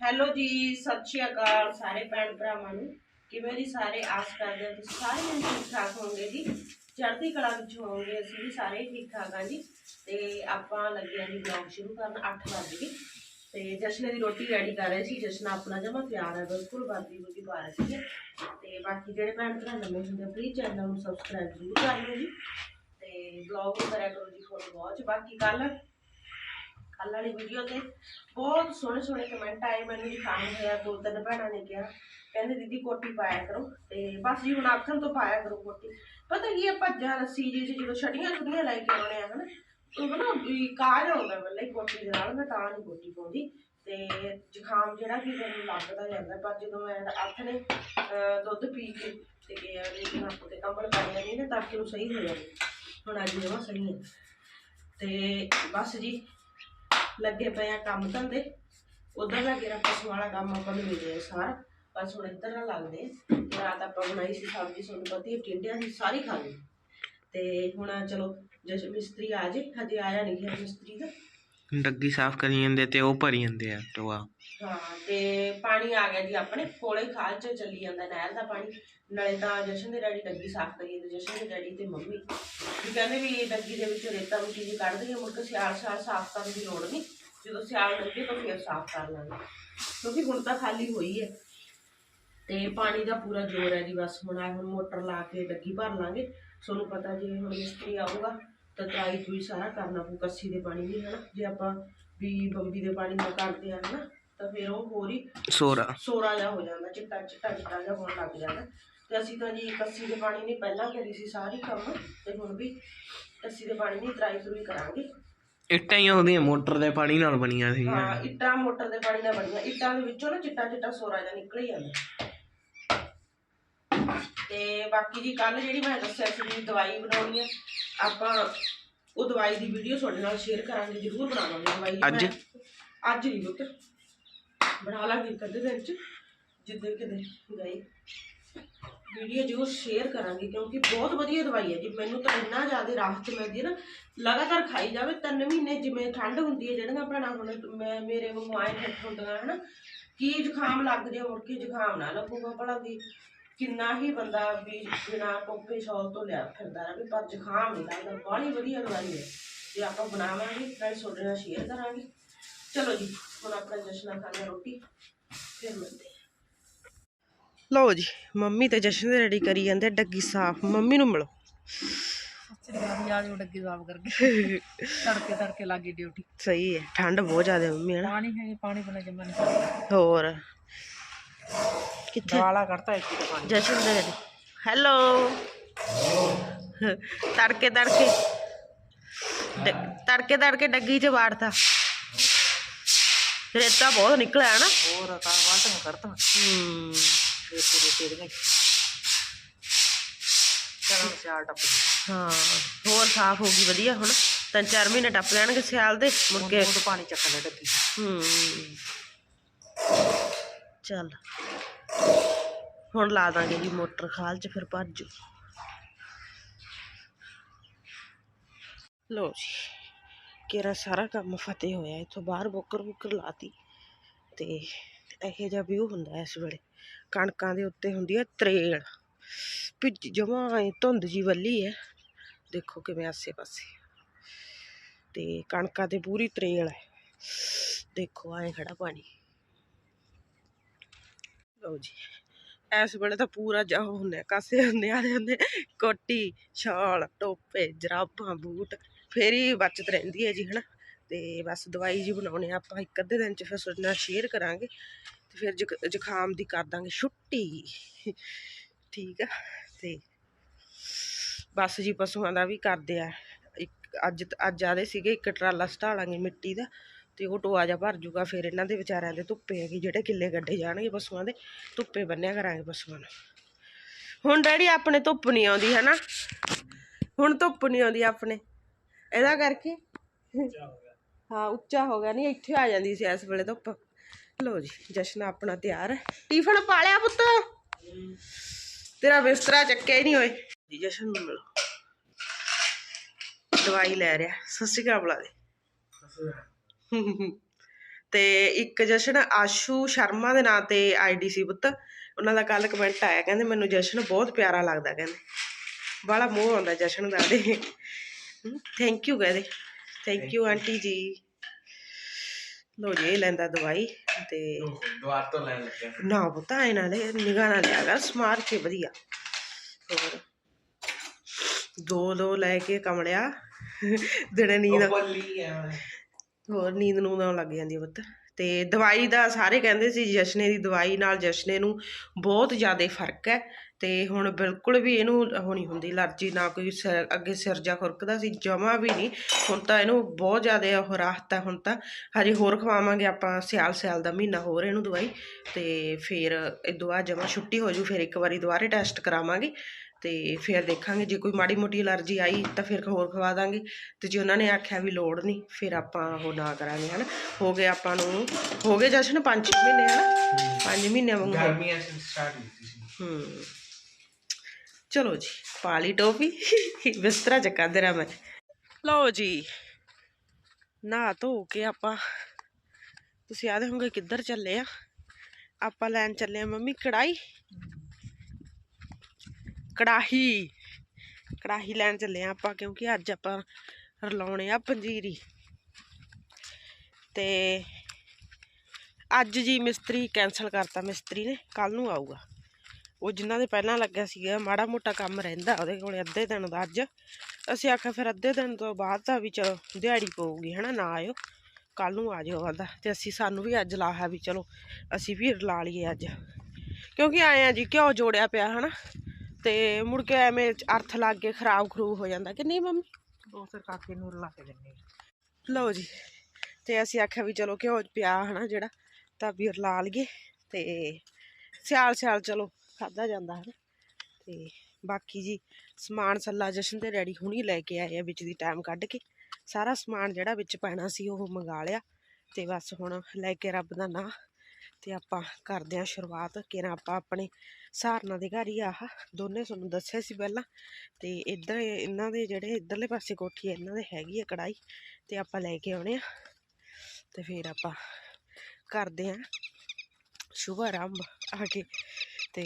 Hello ਜੀ, ਸਤਿ ਸ਼੍ਰੀ ਅਕਾਲ ਸਾਰੇ ਭੈਣ ਭਰਾਵਾਂ ਨੂੰ। ਕਿਵੇਂ ਜੀ ਸਾਰੇ? ਆਸ ਕਰਦੇ ਹਾਂ ਤੁਸੀਂ ਸਾਰੇ ਜਣੇ ਠੀਕ ਠਾਕ ਹੋਵੋਗੇ ਜੀ। ਚੜ੍ਹਦੀ ਕਲਾ ਵਿੱਚ ਹੋਵੋਗੇ, ਅਸੀਂ ਵੀ ਸਾਰੇ ਠੀਕ ਠਾਕ ਹਾਂ ਜੀ। ਤੇ ਆਪਾਂ ਲੱਗੇ ਆਂ ਜੀ ਬਲੌਗ ਸ਼ੁਰੂ ਕਰਨ 8 ਵਜੇ ਗਏ। ਤੇ ਜਸ਼ਨ ਦੀ ਰੋਟੀ ਰੈਡੀ ਕਰ ਰਹੇ ਸੀ। ਜਸ਼ਨ ਆਪਣਾ ਜਮਾ ਤਿਆਰ ਹੈ, ਬਿਲਕੁਲ ਬਾਦੀ ਬੁੱਧੀ ਪਾ ਰਹੀ ਸੀ ਤੇ ਬਾਕੀ ਜਿਹੜੇ ਭੈਣ ਭਰਾ ਨਵੇਂ ਹੁੰਦੇ ਪਲੀਜ਼ ਚੈਨਲ ਨੂੰ ਸਬਸਕ੍ਰਾਈਬ ਜ਼ਰੂਰ ਕਰ ਲਿਓ ਜੀ। ਤੇ ਬਲੌਗ ਨੂੰ ਕਰਿਆ ਕਰੋ ਜੀ ਫੋਲੋ ਬਹੁਤ। ਬਾਕੀ ਕੱਲ ਕੱਲ ਵਾਲੀ ਵੀਡੀਓ ਤੇ ਬਹੁਤ ਸੋਹਣੇ ਸੋਹਣੇ ਕਮੈਂਟ ਆਏ, ਮੈਨੂੰ ਦਿਖਾਉਣ ਹੋਇਆ, ਦੋ ਤਿੰਨ ਭੈਣਾਂ ਨੇ ਕਿਹਾ। ਕਹਿੰਦੇ, ਦੀਦੀ, ਕੋਟੀ ਪਾਇਆ ਕਰੋ। ਤੇ ਬਸ ਜੀ, ਹੁਣ ਆਖਣ ਤੋਂ ਪਾਇਆ ਕਰੋ ਕੋਟੀ। ਪਤਾ ਕੀ ਹੈ ਭੱਜਾਂ ਰੱਸੀ ਜੀ ਜਦੋਂ ਛੜੀਆਂ ਛੁੜੀਆਂ ਲੈ ਕੇ ਆਉਣੇ ਆ, ਹਨਾ ਉਹ ਨਾ ਵੀ ਕਾਜ ਆਉਂਦਾ ਬੱਲੇ ਕੋਟੀ ਦੇ ਨਾਲ, ਮੈਂ ਤਾਂ ਨਹੀਂ ਕੋਟੀ ਪਾਉਂਦੀ। ਤੇ ਜ਼ੁਕਾਮ ਜਿਹੜਾ ਕਿ ਮੈਨੂੰ ਲੱਗਦਾ ਜਾਂਦਾ, ਪਰ ਜਦੋਂ ਮੈਂ ਅੱਠ ਨੇ ਦੁੱਧ ਪੀ ਕੇ ਤੇ ਗਿਆ ਵੀ ਨੱਕ ਤੇ ਕੰਬਲ ਪਾਇਆ ਨਹੀਂ ਨਾ ਤਾਂ ਕਿ ਉਹ ਸਹੀ ਹੋ ਜਾਵੇ। ਹੁਣ ਅੱਜ ਜਮਾ ਸਹੀ ਹੈ ਤੇ ਬਸ ਜੀ ਲੱਗੇ ਪਏ ਆ ਕੰਮ ਧੰਦੇ ਉਧਰ ਦਾ ਕਿਹੜਾ ਪਸ਼ੂ ਵਾਲਾ ਕੰਮ ਆਪਾਂ ਨੂੰ ਮਿਲ ਗਿਆ ਸਾਰਾ। ਬਸ ਹੁਣ ਇੱਧਰ ਨਾਲ ਲੱਗਦੇ। ਤੇ ਰਾਤ ਆਪਾਂ ਬਣਾਈ ਸੀ ਸਬਜ਼ੀ ਤੁਹਾਨੂੰ ਪਤਾ ਹੀ ਟਿੰਡਿਆਂ ਦੀ ਸਾਰੀ ਖਾ ਲਈ। ਤੇ ਹੁਣ ਚਲੋ ਜਸ ਮਿਸਤਰੀ ਆ ਜੇ ਹਜੇ ਆਇਆ ਨਹੀਂ ਹੈ ਮਿਸਤਰੀ ਦਾ। ਡੱਗੀ ਸਾਫ਼ ਕਰੀ ਜਾਂਦੇ ਤੇ ਉਹ ਭਰੀ ਜਾਂਦੇ ਆ ਟੋਆ। ਹਾਂ ਤੇ ਪਾਣੀ ਆ ਗਿਆ ਜੀ ਆਪਣੇ ਕੋਲੇ ਖਾਲ ਚ ਚੱਲੀ ਜਾਂਦਾ ਨਹਿਰ ਦਾ ਪਾਣੀ। ਨਾਲੇ ਤਾਂ ਜਸ਼ਨ ਦੇ ਡੈਡੀ ਡੱਗੀ ਸਾਫ਼ ਕਰੀਏ ਤੇ ਜਸ਼ਨ ਦੇ ਡੈਡੀ ਤੇ ਮੰਮੀ। ਵੀ ਕਹਿੰਦੇ ਵੀ ਇਹ ਡੱਗੀ ਦੇ ਵਿੱਚੋਂ ਰੇਤਾ ਮਿੱਟੀ ਜੀ ਕੱਢ ਦਈਏ ਮੁੜ ਕੇ ਸਿਆਲ ਸਿਆਲ ਸਾਫ਼ ਕਰਨ ਦੀ ਲੋੜ ਨਹੀਂ। ਜਦੋਂ ਸਿਆਲ ਲੱਗੇ ਤਾਂ ਫਿਰ ਸਾਫ਼ ਕਰ ਲਾਂਗੇ। ਕਿਉਂਕਿ ਹੁਣ ਤਾਂ ਖਾਲੀ ਹੋਈ ਹੈ। ਤੇ ਪਾਣੀ ਦਾ ਪੂਰਾ ਜ਼ੋਰ ਹੈ ਜੀ ਬਸ ਹੁਣ ਆ ਹੁਣ ਮੋਟਰ ਲਾ ਕੇ ਡੱਗੀ ਭਰ ਲਾਂਗੇ। ਤੁਹਾਨੂੰ ਪਤਾ ਜੇ ਹੁਣ ਮਿਸਤਰੀ ਆਊਗਾ ਤਾਂ ਟਰਾਈ ਟੂਈ ਸਾਰਾ ਕਰਨਾ ਪਊ ਕੱਸੀ ਦੇ ਪਾਣੀ ਵੀ ਹਨਾ। ਜੇ ਆਪਾਂ ਵੀ ਬੰਬੀ ਦੇ ਪਾਣੀ ਨਾਲ ਕਰਦੇ ਆ ਹਨਾ ਤਾਂ ਫਿਰ ਉਹ ਹੋਰ ਹੀ ਸੋਰਾ। ਸੋਰਾ ਜਿਹਾ ਹੋ ਜਾਂਦਾ ਚਿੱਟਾ ਚਿੱਟਾ ਚਿੱਟਾ ਜਿਹਾ ਹੋਣ ਲੱਗ ਜਾਂਦਾ। ਤੇ ਅਸੀਂ ਤਾਂ ਜੀ ਕੱਸੀ ਦੇ ਪਾਣੀ ਨਹੀਂ ਪਹਿਲਾਂ ਕਰੀ ਸੀ ਸਾਰੀ ਕੰਮ ਤੇ ਹੁਣ ਵੀ ਕੱਸੀ ਦੇ ਪਾਣੀ ਨਹੀਂ ਟਰਾਈ ਟੂਈ ਕਰਾਂਗੇ। ਇੱਟਾਂ ਹੀ ਉਹਦੀਆਂ ਮੋਟਰ ਦੇ ਪਾਣੀ ਨਾਲ ਬਣੀਆਂ ਸੀਗੀਆਂ। ਹਾਂ ਇੱਟਾਂ ਮੋਟਰ ਦੇ ਪਾਣੀ ਨਾਲ ਬਣੀਆਂ। ਇੱਟਾਂ ਦੇ ਵਿੱਚੋਂ ਨਾ ਚਿੱਟਾ ਚਿੱਟਾ ਸੋਰਾ ਜਿਹਾ ਨਿਕਲ ਹੀ ਜਾਂਦਾ ਤੇ ਬਾਕੀ ਜੀ ਕੱਲ ਜਿਹੜੀ ਮੈਂ ਦੱਸਿਆ ਸੀ ਵੀ ਦਵਾਈ ਬਣਾਉਣੀ ਆ ਆਪਾਂ ਉਹ ਦਵਾਈ ਦੀ ਵੀਡੀਓ ਤੁਹਾਡੇ ਨਾਲ ਸ਼ੇਅਰ ਕਰਾਂਗੇ ਜ਼ਰੂਰ ਬਣਾਵਾਂਗੇ ਦਵਾਈ। ਦੀ ਅੱਜ? ਅੱਜ ਨਹੀਂ ਪੁੱਤ। ਬਣਾ ਲਾਂਗੇ ਕਦੇ ਦਿਨ ਚ ਜਿੱਦੇ ਕਿਤੇ ਗਈ ਵੀਡੀਓ ਜ਼ਰੂਰ ਸ਼ੇਅਰ ਕਰਾਂਗੀ ਕਿਉਂਕਿ ਬਹੁਤ ਵਧੀਆ ਦਵਾਈ ਹੈ ਜੀ। ਮੈਨੂੰ ਤਾਂ ਇੰਨਾ ਜ਼ਿਆਦਾ ਰਾਹਤ ਮਿਲਦੀ ਹੈ ਨਾ, ਲਗਾਤਾਰ ਖਾਈ ਜਾਵੇ, ਤਿੰਨ ਮਹੀਨੇ ਜਿਵੇਂ ਠੰਡ ਹੁੰਦੀ ਹੈ, ਜਿਹੜੀਆਂ ਭੈਣਾਂ ਹੁਣ ਮੈਂ, ਮੇਰੇ ਵਾਂਗੂ ਆਏ ਫਿੱਟ ਹੁੰਦੀਆਂ ਹਨਾ। ਕੀ ਜ਼ੁਕਾਮ ਲੱਗ ਜੇ ਮੁੜ ਕੇ ਜ਼ੁਕਾਮ ਨਾ ਲੱਗੂਗਾ ਭਲਾ ਵੀ। ਕਿੰਨਾ ਹੀ ਬੰਦਾ ਵੀ ਬਿਨਾਂ ਟੋਪੇ ਸ਼ੌਲ ਤੋਂ ਲਿਆ ਫਿਰਦਾ ਰਹੇ ਪਰ ਜ਼ੁਕਾਮ ਨਹੀਂ ਲੱਗਦਾ। ਬਾਹਲੀ ਵਧੀਆ ਦਵਾਈ ਹੈ। ਜੇ ਆਪਾਂ ਬਣਾਵਾਂਗੇ ਫਿਰ ਤੁਹਾਡੇ ਨਾਲ ਸ਼ੇਅਰ ਕਰਾਂਗੇ। ਚਲੋ ਜੀ, ਹੁਣ ਆਪਣਾ ਜਸ਼ਨ ਖਾਣਾ ਰੋਟੀ, ਫਿਰ ਮਿਲਦੇ ਲਓ ਜੀ ਮੰਮੀ ਤੇ ਜਸ਼ਨ ਦੇ ਰੈਡੀ ਕਰੀ ਜਾਂਦੇ ਡੱਗੀ ਸਾਫ਼ ਮੰਮੀ ਨੂੰ ਮਿਲੋ। ਸ੍ਰੀ ਆ ਜੋ ਡੱਗੀ ਸਾਫ਼ ਕਰਕੇ ਤੜਕੇ ਤੜਕੇ ਲੱਗੀ ਡਿਊਟੀ। ਸਹੀ ਹੈ ਠੰਡ ਬਹੁਤ ਜ਼ਿਆਦਾ ਮੰਮੀ ਹੈ ਨਾ ਪਾਣੀ ਹੈ ਪਾਣੀ ਬਿਨਾ ਜੰਮਾ ਨਹੀਂ ਹੋਰ? ਕਿੱਥੇ? ਵਾਲਾ ਕਰਤਾ ਇੱਕ ਪਾਣੀ। ਜਸ਼ਨ ਦੇ ਰੈਡੀ। ਹੈਲੋ। ਤੜਕੇ ਤੜਕੇ। ਤੜਕੇ ਤੜਕੇ ਡੱਗੀ ਚ ਵਾੜਤਾ। ਰੇਤਾ ਬਹੁਤ ਨਿਕਲਿਆ ਨਾ ਹੋਰ ਕਾ ਵਾਟਨ ਕਰਤਾ। ਹੂੰ। ਚਲੋ ਸਿਆਲ ਟੱਪ ਹਾਂ ਹੋਰ ਸਾਫ਼ ਹੋ ਗਈ ਵਧੀਆ ਹੁਣ। ਤਿੰਨ ਚਾਰ ਮਹੀਨੇ ਟੱਪ ਜਾਣਗੇ ਸਿਆਲ ਦੇ ਮੁੜ ਕੇ। ਉਹ ਪਾਣੀ ਚੱਕ ਲੈ ਡੱਗੀ। ਹੂੰ। ਚੱਲ। ਹੁਣ ਲਾ ਦਾਂਗੇ ਜੀ ਮੋਟਰ ਖਾਲ ਚ ਫਿਰ ਭੱਜ ਜੂ ਲੋ ਜੀ ਕਿਹੜਾ ਸਾਰਾ ਕੰਮ ਫਤਿਹ ਹੋਇਆ ਇੱਥੋਂ ਬਾਹਰ ਬੋਕਰ ਬੁੱਕਰ ਲਾਤੀ। ਤੇ ਇਹੋ ਜਿਹਾ ਵਿਊ ਹੁੰਦਾ ਇਸ ਵੇਲੇ। ਕਣਕਾਂ ਦੇ ਉੱਤੇ ਹੁੰਦੀ ਹੈ ਤਰੇਲ। ਭਿੱਜ ਜਮਾਂ ਐਂ ਧੁੰਦ ਜੀ ਵੱਲੀ ਹੈ। ਦੇਖੋ ਕਿਵੇਂ ਆਸੇ ਪਾਸੇ ਤੇ ਕਣਕਾਂ ਤੇ ਪੂਰੀ ਤਰੇਲ ਹੈ। ਦੇਖੋ ਆਏ ਖੜਾ ਪਾਣੀ। ਲਓ ਜੀ। ਇਸ ਵੇਲੇ ਤਾਂ ਪੂਰਾ ਜਾ ਹੁੰਦੇ ਕਾਸੇ ਹੁੰਦੇ ਆਲੇ ਹੁੰਦੇ ਕੋਟੀ ਸ਼ਾਲ ਟੋਪੇ, ਜਰਾਬਾਂ, ਬੂਟ। ਫੇਰ ਹੀ ਬਚਤ ਰਹਿੰਦੀ ਹੈ ਜੀ, ਹਨਾ। ਤੇ ਬਸ ਦਵਾਈ ਜੀ ਬਣਾਉਣੇ ਆ ਆਪਾਂ। ਇੱਕ ਅੱਧੇ ਦਿਨ ਚ ਫਿਰ ਤੁਹਾਡੇ ਨਾਲ ਸ਼ੇਅਰ ਕਰਾਂਗੇ। ਫਿਰ ਜ਼ੁਕ- ਜ਼ੁਕਾਮ ਦੀ ਕਰ ਦਾਂਗੇ ਛੁੱਟੀ। ਠੀਕ ਆ ਤੇ ਬਸ ਜੀ ਪਸ਼ੂਆਂ ਦਾ ਵੀ ਕਰਦੇ ਆ। ਇੱਕ ਅੱਜ ਅੱਜ ਆਦੇ ਸੀਗੇ ਇੱਕ ਟਰਾਲਾ ਸਟਾਲਾਂਗੇ ਮਿੱਟੀ ਦਾ ਤੇ ਉਹ ਟੋਆ ਜਾ ਭਰ ਜੂਗਾ ਫਿਰ ਇਹਨਾਂ ਦੇ ਵਿਚਾਰਿਆਂ ਦੇ ਧੁੱਪੇ ਹੈਗੀ ਜਿਹੜੇ ਕਿੱਲੇ ਗੱਡੇ ਜਾਣਗੇ ਪਸ਼ੂਆਂ ਦੇ ਧੁੱਪੇ ਬੰਨਿਆ ਕਰਾਂਗੇ ਪਸ਼ੂਆਂ ਨੂੰ। ਹੁਣ ਡੈਡੀ ਆਪਣੇ ਧੁੱਪ ਨਹੀਂ ਆਉਂਦੀ ਹੈ ਨਾ ਹੁਣ ਧੁੱਪ ਨਹੀਂ ਆਉਂਦੀ ਆਪਣੇ। ਇਹਦਾ ਕਰਕੇ ਹਾਂ ਉੱਚਾ ਹੋ ਗਿਆ ਨਹੀਂ ਇੱਥੇ ਆ ਜਾਂਦੀ ਸੀ ਇਸ ਵੇਲੇ ਧੁੱਪ। ਲੋ ਜੀ, ਜਸ਼ਨ ਆਪਣਾ ਤਿਆਰ ਹੈ। ਟਿਫਨ ਪਾ ਲਿਆ ਪੁੱਤ। ਤੇਰਾ ਬਿਸਤਰਾ ਚੱਕਿਆ ਹੀ ਨਹੀਂ ਹੋਏ ਜੀ, ਜਸ਼ਨ ਨੂੰ ਮਿਲੋ। ਦਵਾਈ ਲੈ ਰਿਹਾ। ਸਤਿ ਸ਼੍ਰੀ ਅਕਾਲ ਬੁਲਾ ਦੇ। ਤੇ ਇੱਕ ਜਸ਼ਨ, ਆਸ਼ੂ ਸ਼ਰਮਾ ਦੇ ਨਾਂ ਤੇ ਆਈਡੀ ਸੀ ਪੁੱਤ। ਉਹਨਾਂ ਦਾ ਕੱਲ ਕਮੈਂਟ ਆਇਆ, ਕਹਿੰਦੇ ਮੈਨੂੰ ਜਸ਼ਨ ਬਹੁਤ ਪਿਆਰਾ ਲੱਗਦਾ, ਕਹਿੰਦੇ। ਬੜਾ ਮੋਹ ਆਉਂਦਾ ਜਸ਼ਨ ਦਾ ਦੇ। ਥੈਂਕ ਯੂ ਕਹਿੰਦੇ। Thank you auntie ji. ਲੋ ਜੀ ਲੈਂਦਾ ਦਵਾਈ ਤੇ ਦੁਆਰ ਤੋਂ ਲੈਣ ਲੱਗਿਆ। ਨਾ ਪਤਾ ਇਹਨਾਂ ਦੇ ਨਿਗਾਹ ਨਾਲ ਲਿਆ ਕਰ ਸਮਾਰ ਕੇ ਵਧੀਆ। ਹੋਰ ਦੋ ਦੋ ਲੈ ਕੇ ਕਮੜਿਆ ਦਿਨੇ ਨੀਂਦ ਹੋਰ ਨੀਂਦ ਨੂੰ ਆਉਣ ਲੱਗ ਜਾਂਦੀ ਪੁੱਤ। ਤੇ ਦਵਾਈ ਦਾ ਸਾਰੇ ਕਹਿੰਦੇ ਸੀ ਜਸ਼ਨੇ ਦੀ ਦਵਾਈ ਨਾਲ ਜਸ਼ਨੇ ਨੂੰ ਬਹੁਤ ਜ਼ਿਆਦਾ ਫ਼ਰਕ ਹੈ ਤੇ ਹੁਣ ਬਿਲਕੁਲ ਵੀ ਇਹਨੂੰ ਉਹ ਨਹੀਂ ਹੁੰਦੀ ਅਲਰਜੀ, ਨਾ ਕੋਈ ਸਿਰ- ਅੱਗੇ ਸਿਰ ਜਾ ਖੁਰਕਦਾ ਸੀ, ਜਮਾ ਵੀ ਨਹੀਂ। ਹੁਣ ਤਾਂ ਇਹਨੂੰ ਬਹੁਤ ਜ਼ਿਆਦਾ ਉਹ ਰਾਹਤ ਹੈ ਹੁਣ ਤਾਂ। ਹਜੇ ਹੋਰ ਖਵਾਵਾਂਗੇ ਆਪਾਂ ਸਿਆਲ ਸਿਆਲ ਦਾ ਮਹੀਨਾ ਹੋਰ ਇਹਨੂੰ ਦਵਾਈ ਤੇ ਫਿਰ ਇਦੋਂ ਬਾਅਦ ਜਮਾ ਛੁੱਟੀ ਹੋ ਜੂ, ਫਿਰ ਇੱਕ ਵਾਰੀ ਦੁਬਾਰੇ ਟੈਸਟ ਕਰਾਵਾਂਗੇ। ਤੇ ਫਿਰ ਦੇਖਾਂਗੇ ਜੇ ਕੋਈ ਮਾੜੀ ਮੋਟੀ ਅਲਰਜੀ ਆਈ ਤਾਂ ਫਿਰ ਹੋਰ ਖਵਾ ਦਾਂਗੇ। ਤੇ ਜੇ ਉਹਨਾਂ ਨੇ ਆਖਿਆ ਵੀ ਲੋੜ ਨਹੀਂ ਫਿਰ ਆਪਾਂ ਉਹ ਨਾ ਕਰਾਂਗੇ ਹਨਾ। ਹੋ ਗਏ ਆਪਾਂ ਨੂੰ ਹੋ ਗਏ ਜਸ਼ਨ 5 ਮਹੀਨੇ ਹਨਾ। 5 ਮਹੀਨਿਆਂ ਵਾਂਗੂ। ਗਰਮੀਆਂ ਚ ਸਟਾਰਟ ਕੀਤੀ ਸੀ। ਹੂੰ। ਚਲੋ ਜੀ ਪਾਲੀ ਟੋਪੀ। ਬਿਸਤਰਾ ਚੱਕਾ ਦੇਰਾ ਮੈਂ। ਲਓ ਜੀ ਨਾ ਧੋ ਕੇ ਆਪਾਂ। ਤੁਸੀਂ ਆਦੇ ਹੋਗੇ ਕਿੱਧਰ ਚੱਲੇ ਆ। ਆਪਾਂ ਲੈਣ ਚੱਲੇ ਆ ਮੰਮੀ ਕੜਾਈ ਕੜਾਹੀ। ਕੜਾਹੀ ਲੈਣ ਚੱਲੇ ਆ ਆਪਾਂ ਕਿਉਂਕਿ ਅੱਜ ਆਪਾਂ ਰਲਾਉਣੇ ਆ ਪੰਜੀਰੀ। ਤੇ ਅੱਜ ਜੀ ਮਿਸਤਰੀ ਕੈਨਸਲ ਕਰਤਾ, ਮਿਸਤਰੀ ਨੇ ਕੱਲ ਨੂੰ ਆਊਗਾ। ਉਹ ਜਿਨ੍ਹਾਂ ਦੇ ਪਹਿਲਾਂ ਲੱਗਿਆ ਸੀਗਾ, ਮਾੜਾ ਮੋਟਾ ਕੰਮ ਰਹਿੰਦਾ ਉਹਦੇ ਕੋਲੇ ਅੱਧੇ ਦਿਨ ਦਾ ਅੱਜ। ਅਸੀਂ ਆਖਿਆ ਫਿਰ ਅੱਧੇ ਦਿਨ ਤੋਂ ਬਾਅਦ ਤਾਂ ਵੀ ਚਲੋ ਦਿਹਾੜੀ ਪਊਗੀ, ਹਨਾ, ਨਾ ਆਇਓ। ਕੱਲ ਨੂੰ ਆ ਜਾਇਓ ਕਹਿੰਦਾ ਤੇ ਅਸੀਂ ਸਾਨੂੰ ਵੀ ਅੱਜ ਲਾਹਾ ਵੀ ਚਲੋ, ਅਸੀਂ ਵੀ ਰਲਾ ਲਈਏ ਅੱਜ। ਕਿਉਂਕਿ ਆਏ ਆ ਜੀ, ਘਿਓ ਜੋੜਿਆ ਪਿਆ, ਹਨਾ। ਤੇ ਮੁੜ ਕੇ ਐਵੇਂ ਅਰਥ ਲੱਗ ਕੇ ਖਰਾਬ ਖਰੂਬ ਹੋ ਜਾਂਦਾ ਕਿ ਨਹੀਂ ਮੰਮੀ? ਦੋ ਸਿਰ ਕਾਕੇ ਨੂੰ ਰਲਾ ਕੇ ਦਿੰਨੇ ਲਓ ਜੀ ਤੇ ਅਸੀਂ ਆਖਿਆ ਵੀ ਚਲੋ ਘਿਓ ਪਿਆ ਹਨਾ ਜਿਹੜਾ ਤਾਂ ਵੀ ਲਾ ਲਈਏ ਤੇ ਸਿਆਲ ਸਿਆਲ ਚਲੋ ਖਾਦਾ ਜਾਂਦਾ ਹੈ ਤੇ ਬਾਕੀ ਜੀ ਸਮਾਨ ਸੱਲਾ ਜਸ਼ਨ ਤੇ ਡੈਡੀ ਹੁਣੀ ਲੈ ਕੇ ਆਏ ਆ ਵਿੱਚ ਦੀ ਟਾਈਮ ਕੱਢ ਕੇ। ਸਾਰਾ ਸਮਾਨ ਜਿਹੜਾ ਵਿੱਚ ਪੈਣਾ ਸੀ ਉਹ ਮੰਗਾ ਲਿਆ ਤੇ ਬਸ ਹੁਣ ਲੈ ਕੇ ਰੱਬ ਦਾ ਨਾਂ। ਤੇ ਆਪਾਂ ਕਰਦੇ ਹਾਂ ਸ਼ੁਰੂਆਤ ਕਿਰਾਂ ਆਪਾਂ ਆਪਣੇ ਸਹਾਰਨਾ ਦੇ ਘਰ ਹੀ ਆਹ ਦੋਨੇ ਤੁਹਾਨੂੰ ਦੱਸਿਆ ਸੀ ਪਹਿਲਾਂ ਤੇ ਇੱਧਰ ਇਹਨਾਂ ਦੇ ਜਿਹੜੇ ਇੱਧਰਲੇ ਪਾਸੇ ਕੋਠੀ ਹੈ ਇਹਨਾਂ ਦੇ ਹੈਗੀ ਆ ਕੜਾਈ ਤੇ ਆਪਾਂ ਲੈ ਕੇ ਆਉਣੇ ਆ ਤੇ ਫਿਰ ਆਪਾਂ ਕਰਦੇ ਆ ਸ਼ੁਭ ਆਰੰਭ ਆ ਕੇ ਤੇ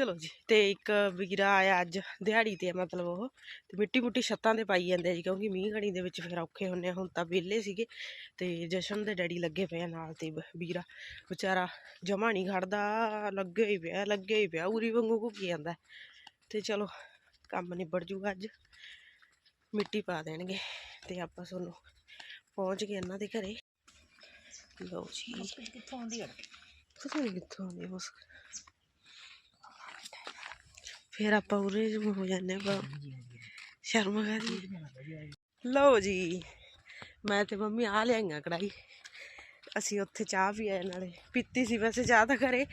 ਚਲੋ ਜੀ ਤੇ ਇੱਕ ਵੀਰਾ ਆਇਆ ਅੱਜ ਦਿਹਾੜੀ ਤੇ ਮਤਲਬ ਉਹ ਤੇ ਮਿੱਟੀ ਮੁੱਟੀ ਛੱਤਾਂ ਤੇ ਪਾਈ ਜਾਂਦੇ ਜੀ ਕਿਉਂਕਿ ਮੀਂਹ ਘਣੀ ਦੇ ਵਿੱਚ ਫਿਰ ਔਖੇ ਹੁੰਨੇ ਆ ਹੁਣ ਤਾਂ ਵਿਹਲੇ ਸੀਗੇ ਤੇ ਜਸ਼ਨ ਦੇ ਡੈਡੀ ਲੱਗੇ ਪਏ ਨਾਲ ਤੇ ਵੀਰਾ ਵਿਚਾਰਾ ਜਮਾ ਨਹੀਂ ਖੜਦਾ ਲੱਗੇ ਹੀ ਪਿਆ ਲੱਗੇ ਹੀ ਪਿਆ ਉਰੀ ਵਾਂਗੂ ਘੁੱਕੀ ਜਾਂਦਾ। ਤੇ ਚਲੋ ਕੰਮ ਨਿਬੜ ਜੂਗਾ ਅੱਜ ਮਿੱਟੀ ਪਾ ਦੇਣਗੇ ਤੇ ਆਪਾਂ ਤੁਹਾਨੂੰ ਪਹੁੰਚ ਗਏ ਇਹਨਾਂ ਦੇ ਘਰੇ। ਲਓ ਜੀ। ਕਿੱਥੋਂ ਆਉਂਦੀ ਹੈ ਕਿੱਥੋਂ ਆਉਂਦੀ ਬਸ। ਫਿਰ ਆਪਾਂ ਉਰੇ ਹੋ ਜਾਂਦੇ ਆ ਸ਼ਰਮ ਕਰਦੀ ਲਓ ਜੀ ਮੈਂ ਤੇ ਮੰਮੀ ਆ ਲਿਆਈਆਂ ਕੜਾਈ ਅਸੀਂ ਉੱਥੇ ਚਾਹ ਵੀ ਆਏ ਨਾਲੇ। ਪੀਤੀ ਸੀ ਵੈਸੇ ਚਾਹ ਤਾਂ ਘਰੇ।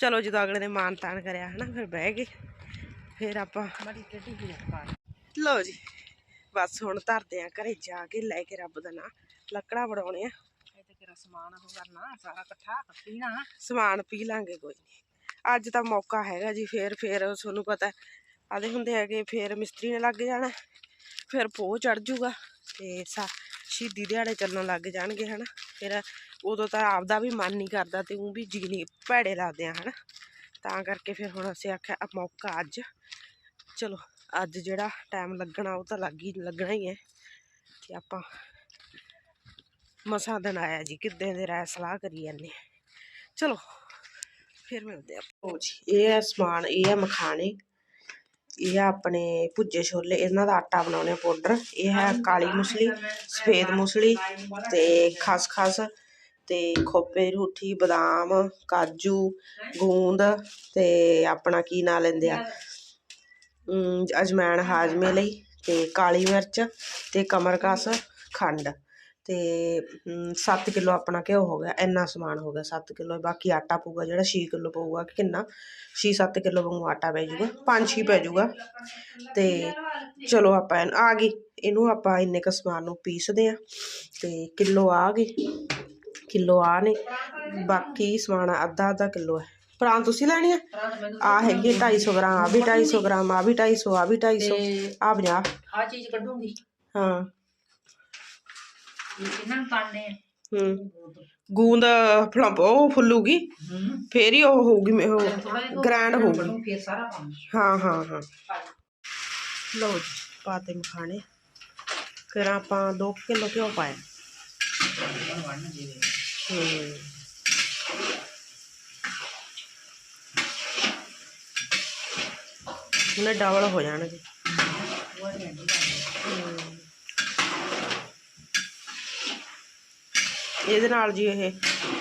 ਚਲੋ ਜਦੋਂ ਅਗਲੇ ਨੇ ਮਾਨ ਤਾਨ ਕਰਿਆ ਹਨਾ ਫਿਰ ਬਹਿ ਗਏ। ਫਿਰ ਆਪਾਂ ਲਓ ਜੀ ਬਸ ਹੁਣ ਧਰਦੇ ਆ ਘਰੇ ਜਾ ਕੇ ਲੈ ਕੇ ਰੱਬ ਦਾ ਨਾਂ। ਲੱਕੜਾਂ ਵੜਾਉਣੇ ਆ। ਇਹ ਤੇ ਤੇਰਾ ਸਮਾਨ ਉਹ ਕਰਨਾ ਸਾਰਾ ਇਕੱਠਾ ਪੀਣਾ। ਸਮਾਨ ਪੀ ਲਾਂਗੇ ਕੋਈ ਨਹੀਂ ਅੱਜ ਤਾਂ ਮੌਕਾ ਹੈਗਾ ਜੀ ਫੇਰ ਫੇਰ ਤੁਹਾਨੂੰ ਪਤਾ ਆਦੇ ਹੁੰਦੇ ਹੈਗੇ, ਫੇਰ ਮਿਸਤਰੀ ਨੇ ਲੱਗ ਜਾਣਾ ਫਿਰ ਪੋਹ ਚੜ ਜੂਗਾ ਤੇ ਸਾ, ਸ਼ਹੀਦੀ ਦਿਹਾੜੇ ਚੱਲਣ ਲੱਗ ਜਾਣਗੇ, ਹਨਾ। ਫਿਰ ਉਦੋਂ ਤਾਂ ਆਪਦਾ ਵੀ ਮਨ ਨਹੀਂ ਕਰਦਾ ਤੇ ਉਹ ਵੀ ਜੀ ਭੈੜੇ ਲੱਗਦੇ ਆ, ਹਨਾ। ਤਾਂ ਕਰਕੇ ਫਿਰ ਹੁਣ ਅਸੀਂ ਆਖਿਆ ਆ ਮੌਕਾ ਅੱਜ। ਚਲੋ, ਅੱਜ ਜਿਹੜਾ ਟਾਈਮ ਲੱਗਣਾ, ਉਹ ਤਾਂ ਲੱਗ ਹੀ, ਲੱਗਣਾ ਹੀ ਹੈ। ਤੇ ਆਪਾਂ ਮਸਾਂ ਦਿਨ ਆਇਆ ਜੀ, ਕਿੱਦਾਂ ਦੇ ਰਾਇ ਸਲਾਹ ਕਰੀ ਜਾਂਦੇ ਹਾਂ। ਚਲੋ। ਫਿਰ ਮਿਲਦੇ ਆਪਾਂ। ਉਹ ਜੀ ਇਹ ਹੈ ਸਮਾਨ ਇਹ ਹੈ ਮਖਾਣੇ ਇਹ ਆ ਆਪਣੇ ਭੁੱਜੇ ਛੋਲੇ ਇਹਨਾਂ ਦਾ ਆਟਾ ਬਣਾਉਣੇ ਆ ਪਾਊਡਰ ਇਹ ਹੈ ਕਾਲੀ ਮੁਸਲੀ ਸਫੇਦ ਮੁਸਲੀ ਤੇ ਖਸਖਸ ਤੇ ਖੋਪੇ ਰੂਠੀ ਬਦਾਮ ਕਾਜੂ ਗੂੰਦ ਤੇ ਆਪਣਾ ਕੀ ਨਾਂ ਲੈਂਦੇ ਆ? ਅਮ, ਅਜਵਾਇਣ ਹਾਜ਼ਮੇ ਲਈ ਤੇ ਕਾਲੀ ਮਿਰਚ ਤੇ ਕਮਰਕਸ ਖੰਡ। ਤੇ 7 ਕਿਲੋ ਆਪਣਾ ਘਿਓ ਹੋ ਗਿਆ ਇੰਨਾ ਸਮਾਨ ਹੋ ਗਿਆ 7 ਕਿਲੋ ਬਾਕੀ ਆਟਾ ਪਊਗਾ ਜਿਹੜਾ 6 ਕਿਲੋ ਪਊਗਾ ਕਿ ਕਿੰਨਾ? 6-7 ਕਿਲੋ ਵਾਂਗੂ ਆਟਾ ਪੈ ਜਾਊਗਾ 5-6 ਪੈ ਜਾਊਗਾ। ਤੇ ਚਲੋ ਆਪਾਂ ਆ ਗਈ ਇਹਨੂੰ ਆਪਾਂ ਇੰਨੇ ਕ ਸਮਾਨ ਨੂੰ ਪੀਸਦੇ ਆ ਤੇ ਕਿਲੋ ਆ ਗਏ ਕਿਲੋ ਆ ਨੇ ਬਾਕੀ ਸਮਾਨ ਅੱਧਾ ਅੱਧਾ ਕਿਲੋ ਹੈ। ਪ੍ਰਾਂ ਤੁਸੀਂ ਲੈਣੀ ਆ ਆ ਹੈਗੀ 250 ਗ੍ਰਾਮ ਆ ਵੀ 250 ਗ੍ਰਾਮ ਆ ਵੀ 250 ਆ ਵੀ 250 ਆ 50 ਆ ਚੀਜ਼ ਕੱਢੂੰਗੀ। ਹਾਂ। ਇਹਨਾਂ ਨੂੰ ਪਾਣੇ ਹੂੰ। ਗੂੰਦ ਫਲੰਪ ਉਹ ਫੁੱਲੂਗੀ ਹੂੰ। ਫੇਰ ਹੀ ਉਹ ਹੋਊਗੀ ਮੇ- ਉਹ ਥੋੜਾ ਗ੍ਰੈਂਡ ਹੋਊਗੀ। ਫੇਰ ਸਾਰਾ ਹਾਂ ਹਾਂ ਹਾਂ। ਲਓ ਜੀ ਪਾਤੇ ਮਖਾਣੇ। ਫਿਰ ਆਪਾਂ 2 ਕਿਲੋ ਘਿਓ ਪਾਇਆ। ਹੂੰ। ਉਹਨੇ ਡਬਲ ਹੋ ਜਾਣਗੇ। ਉਹ ਨਹੀਂ ਆਂਦੀ ਇਹਦੇ ਨਾਲ ਜੀ ਇਹ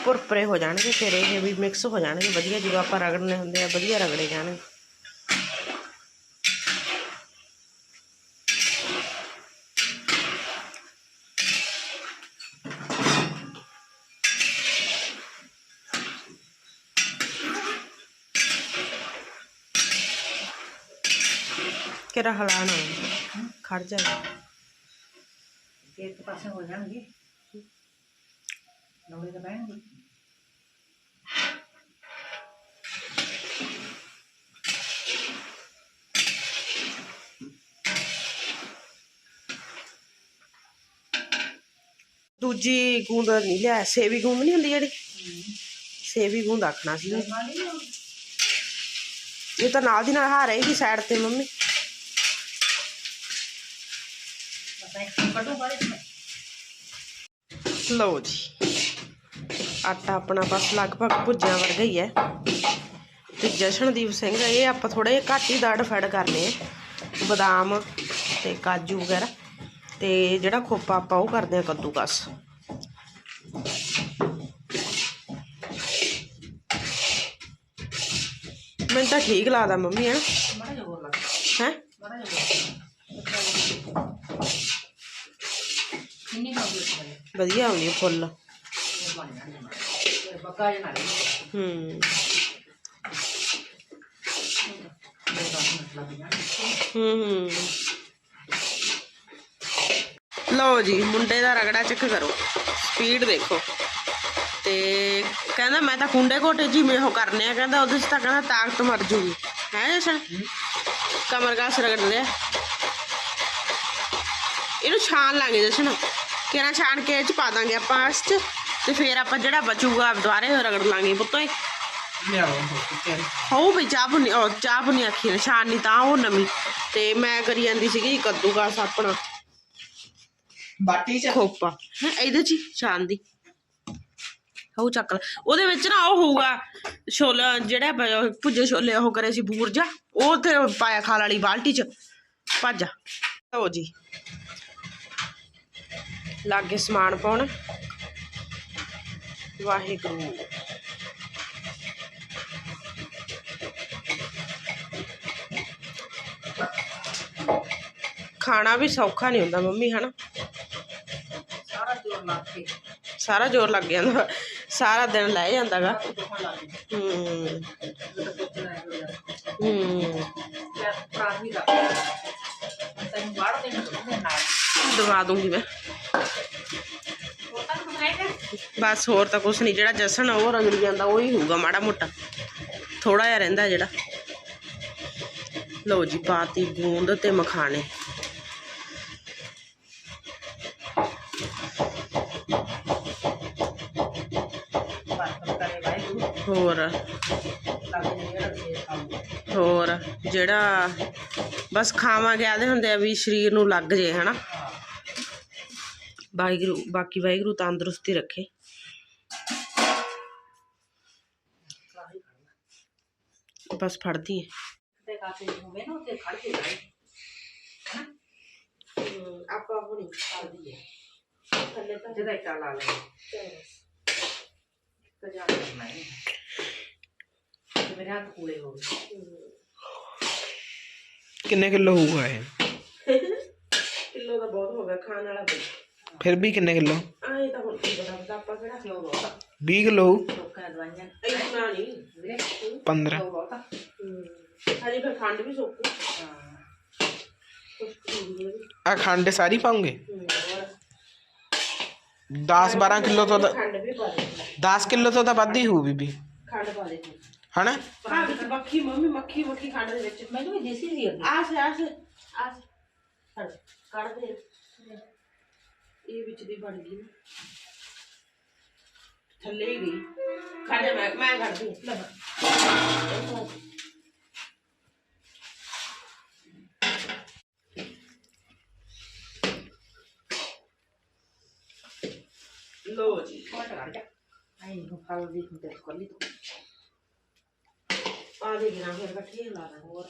ਭੁਰਪਰੇ ਹੋ ਜਾਣਗੇ, ਫਿਰ ਇਹ ਵੀ ਮਿਕਸ ਹੋ ਜਾਣਗੇ। ਵਧੀਆ ਜਿਵੇਂ ਆਪਾਂ ਰਗੜਨੇ ਹੁੰਦੇ ਆ, ਵਧੀਆ ਰਗੜੇ ਜਾਣਗੇ। ਕਿਹੜਾ ਹਲਾਣਾ ਖੜ ਜਾਏਗਾ ਤੇ ਇੱਕ ਪਾਸੇ ਹੋ ਜਾਣਗੇ। ਲੋੜੇ ਤਾਂ ਬਹਿਣਗੇ ਦੂਜੀ ਗੂੰਦ ਨਹੀਂ ਲਿਆ ਸੇਵੀ ਗੂੰਦ ਨਹੀਂ ਹੁੰਦੀ ਜਿਹੜੀ? ਸੇਵੀ ਗੂੰਦ ਆਖਣਾ ਸੀ। ਇਹ ਤਾਂ ਨਾਲ ਦੀ ਨਾਲ ਹਾਰ ਰਹੇਗੀ ਸਾਈਡ ਤੇ ਮੰਮੀ। ਕੱਢੋ ਬਾਰੇ ਲਓ ਜੀ। ਆਟਾ ਆਪਣਾ ਬਸ ਲਗਭਗ ਭੁੱਜਿਆ ਵਰਗਾ ਹੀ ਹੈ ਤੇ ਜਸ਼ਨਦੀਪ ਸਿੰਘ ਇਹ ਆਪਾਂ ਥੋੜੇ ਜਿਹੇ ਘੱਟ ਹੀ ਦੜ ਫੜ ਕਰਨੇ ਆ ਬਦਾਮ ਤੇ ਕਾਜੂ ਵਗੈਰਾ ਤੇ ਜਿਹੜਾ ਖੋਪਾ ਆਪਾਂ ਉਹ ਕਰਦੇ ਆ ਕੱਦੂਕਸ ਮੈਨੂੰ ਤਾਂ ਠੀਕ ਲੱਗਦਾ ਮੰਮੀ ਹੈ ਮਾੜਾ ਜਿਹਾ ਹੋਰ ਲੱਗ ਹੈ ਮਾੜਾ ਜਿਹਾ ਹੋਰ ਕਿੰਨੀ ਕੰਮ ਕਰਦੇ ਵਧੀਆ ਆਉਂਦੀ ਆ ਫੁੱਲ ਇਹ ਬਣ ਜਾਣਗੇ ਲਓ ਜੀ, ਮੁੰਡੇ ਦਾ ਰਗੜਾ ਚੈੱਕ ਕਰੋ। ਸਪੀਡ ਦੇਖੋ। ਤੇ ਕਹਿੰਦਾ, ਮੈਂ ਤਾਂ ਕੁੰਡੇ ਘੋਟੇ ਜੀ ਮੇ ਉਹ ਕਰਨੇ ਆ। ਕਹਿੰਦਾ, ਉਹਦੇ ਚ ਤਾਂ ਕਹਿੰਦਾ ਤਾਕਤ ਮਰ ਜੂਗੀ। ਹੈ ਜਸ਼ਨ? ਕਮਰ ਕਾਸ ਰਗੜ ਲਿਆ ਇਹਨੂੰ ਛਾਣ ਲਾਂਗੇ ਜਸ਼ਨ। ਕਿਹੜਾ ਛਾਣ ਕੇ ਇਹ ਚ ਪਾ ਦਾਂਗੇ ਆਪਾਂ ਇਸ ਚ? ਤੇ ਫਿਰ ਆਪਾਂ ਜਿਹੜਾ ਬਚੂਗਾ ਦੁਬਾਰੇ ਰਗੜ ਲਾਂਗੇ ਪੁੱਤੋ ਇਹ। ਲਿਆਓ ਤੇ ਹੋ। ਵੀ ਚਾਹ ਬੁਨੀ ਉਹ ਚਾਹ ਬੁਨੀ ਆਖੀ ਨਿਸ਼ਾਨ ਨਹੀਂ ਤਾਂ ਉਹ ਨਵੀਂ। ਤੇ ਮੈਂ ਕਰੀ ਜਾਂਦੀ ਸੀਗੀ ਕੱਦੂਕਾਸ ਆਪਣਾ। ਬਾਟੀ ਚ? ਖੋਪਾ। ਹੈ ਇਹਦੇ ਚ ਹੀ ਸ਼ਾਨ ਦੀ। ਉਹ ਚੱਕ ਉਹਦੇ ਵਿੱਚ ਨਾ ਉਹ ਹੋਊਗਾ ਛੋਲੇ ਜਿਹੜੇ ਭੁੱਜੇ ਛੋਲੇ ਉਹ ਕਰੇ ਸੀ ਬੂਰਜਾ ਉਹ ਤੇ ਪਾਇਆ ਖਾਲ ਵਾਲੀ ਬਾਲਟੀ ਚ। ਭੱਜ ਲਓ ਜੀ। ਲਾਗੇ ਸਮਾਨ ਪਾਉਣ। ਵਾਹਿਗੁਰੂ ਖਾਣਾ ਵੀ ਸੌਖਾ ਨਹੀਂ ਹੁੰਦਾ ਮੰਮੀ ਹਨਾ? ਸਾਰਾ ਜੋਰ ਲਾ ਕੇ। ਸਾਰਾ ਜ਼ੋਰ ਲੱਗ ਜਾਂਦਾ। ਸਾਰਾ ਦਿਨ ਲੈ ਜਾਂਦਾਗਾ। ਲੱਗ ਹੂੰ ਹੈ। ਦਵਾ ਦੂੰਗੀ ਮੈਂ। ਬਸ ਹੋਰ ਤਾਂ ਕੁਛ ਨਹੀਂ, ਜਿਹੜਾ ਜਸ਼ਨ ਆ ਉਹ ਰਗੜ ਜਾਂਦਾ, ਉਹ ਹੀ ਹੋਊਗਾ ਮਾੜਾ ਮੋਟਾ। ਥੋੜਾ ਜਿਹਾ ਰਹਿੰਦਾ ਜਿਹੜਾ। ਲਓ ਜੀ, ਪਾਤੀ ਗੂੰਦ ਤੇ ਮਖਾਣੇ। ਹੋਰ? ਹੋਰ, ਜਿਹੜਾ ਬਸ ਖਾਵਾਂਗੇ, ਆਦੇ ਹੁੰਦੇ ਆ ਵੀ ਸਰੀਰ ਨੂੰ ਲੱਗ ਜੇ, ਹਨਾ? ਵਾਹਿਗੁਰੂ ਬਾਕੀ ਵਾਹਿਗੁਰੂ ਤੰਦਰੁਸਤੀ ਰੱਖੇ ਬਸ ਫੜਦੀ ਹੈ ਤੇ ਕਾਤੇ ਹੋਵੇ ਨਾ ਤੇ ਖੜ ਕੇ ਜਾਏ ਆਪਾਂ ਹੁਣੀ ਕਰਦੀ ਹੈ ਥੱਲੇ ਤਾਂ ਜਿਹਦਾ ਇੱਟਾ ਲਾ ਲੈ ਤੇ ਜਾ ਕਰਨਾ ਹੈ ਤੇ ਮੇਰੇ ਹੱਥ ਕੂਲੇ ਹੋ ਗਏ ਕਿੰਨੇ ਕਿਲੋ ਹੋਊਗਾ ਇਹ ਕਿਲੋ ਦਾ ਬਹੁਤ ਹੋ ਗਿਆ ਖਾਣ ਵਾਲਾ ਬਈ ਫਿਰ ਵੀ ਕਿੰਨੇ ਕਿਲੋ? ਆਏ ਤਾਂ ਹੁਣ ਕੀ ਪਤਾ ਪਤਾ ਆਪਾਂ ਕਿਹੜਾ ਕਿਉਂ ਬਹੁਤਾ 20 ਕਿਲੋ ਹੋਊ? ਲੋਕਾਂ ਦੀਆਂ ਦਵਾਈਆਂ। ਇੰਨਾ ਨਹੀਂ ਵੀਰੇ। 15 ਕਿਉਂ ਬਹੁਤਾ ਹਜੇ ਫਿਰ ਖੰਡ ਵੀ ਸੁੱਕ ਹਾਂ। ਕੁਛ ਕੁ ਆ ਖੰਡ ਸਾਰੀ ਪਾਉਂਗੇ? ਹੋਰ 10 12 ਕਿਲੋ ਤੋਂ ਤਾਂ- ਖੰਡ ਵੀ ਪਾ ਦੇ। 10 ਕਿਲੋ ਤੋਂ ਤਾਂ ਵੱਧ ਹੀ ਹੋਊ ਬੀਬੀ। ਖੰਡ ਪਾ ਦੇ। ਹਨਾ? ਹਾਂ ਵਿੱਚ ਮੱਖੀ ਮੰਮੀ ਮੱਖੀ ਮੱਖੀ ਖੰਡ ਦੇ ਵਿੱਚ। ਮੈਨੂੰ ਵੀ ਦੇਸੀ ਸੀ ਅੱਗੇ ਆਸ ਆਸ। ਆਸ ਕੱਢ ਦੇ ਇਹ ਵਿੱਚ ਦੀ ਬਣ ਗਈ। ਨਾ। ਥੱਲੇ ਹੀ ਗਈ। ਖੜ ਜਾ ਮੈਂ ਮੈਂ ਕੱਢਦੀ ਹਾਂ। ਲੈ ਲੋ ਜੀ ਕੋਟ ਕਰ ਜਾ ਆਈ ਨੂੰ ਫਲ ਦੀ ਹੁੰਦੇ ਕੋਲੀ ਤੋਂ ਆ ਦੇ ਨਾ ਫਿਰ ਇਕੱਠੇ ਲਾ ਹੋਰ।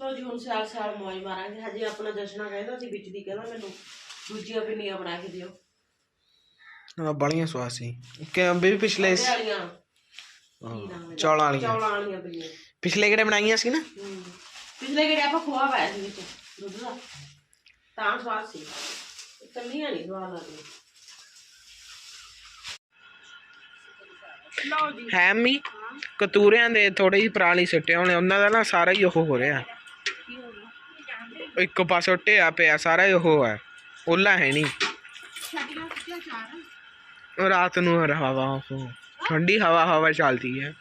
ਲੋ ਜੀ ਹੁਣ ਸਾਲ ਸਾਲ ਮੌਜ ਮਾਰਾਂਗੇ ਹਜੇ ਆਪਣਾ ਜਸ਼ਨਾ ਕਹਿੰਦਾ ਸੀ ਵਿੱਚ ਦੀ ਕਹਿੰਦਾ ਮੈਨੂੰ ਦੂਜੀਆਂ ਪਿੰਨੀਆਂ ਬਣਾ ਕੇ ਦਿਓ। ਆ ਬੜੀਆਂ ਸਵਾਦ ਸੀ। ਕਿ ਅੰਬੇ ਵੀ ਪਿਛਲੇ ਵਾਲੀਆਂ। ਹਾਂ, ਚੌਲਾਂ ਵਾਲੀਆਂ। ਚੌਲਾਂ ਵਾਲੀਆਂ ਪਿੰਨੀਆਂ। ਪਿਛਲੇ ਕਿਹੜੇ ਬਣਾਈਆਂ ਸੀ ਨਾ? ਹਮ। ਪਿਛਲੇ ਕਿਹੜੇ ਆਪਾਂ ਖੋਆ ਪਾਇਆ ਸੀ ਵਿੱਚ ਦੁੱਧ ਦਾ। ਤਾਂ ਸਵਾਦ ਸੀ। ਕੱਲੀਆਂ ਨਹੀਂ ਸਵਾਦ ਲੱਗਦੀਆਂ ਲਓ ਜੀ। ਹੈ ਮੀ। ਕਤੂਰਿਆਂ ਦੇ ਥੋੜੇ ਜਿਹੀ ਪਰਾਲੀ ਸੁੱਟੇ ਹੋਣੇ ਉਹਨਾਂ ਦਾ ਨਾ ਸਾਰਾ ਹੀ ਉਹ ਹੋ ਰਿਹਾ। ਇੱਕ ਪਾਸੇ ਢਿਆ ਪਿਆ ਸਾਰਾ ਹੀ ਉਹ ਹੈ। ਓਲਾ ਹੈ ਨਹੀਂ। ਰਾਤ ਨੂੰ ਹਵਾ ਉਹ ਠੰਡੀ ਹਵਾ ਹਵਾ ਚੱਲਦੀ ਹੈ।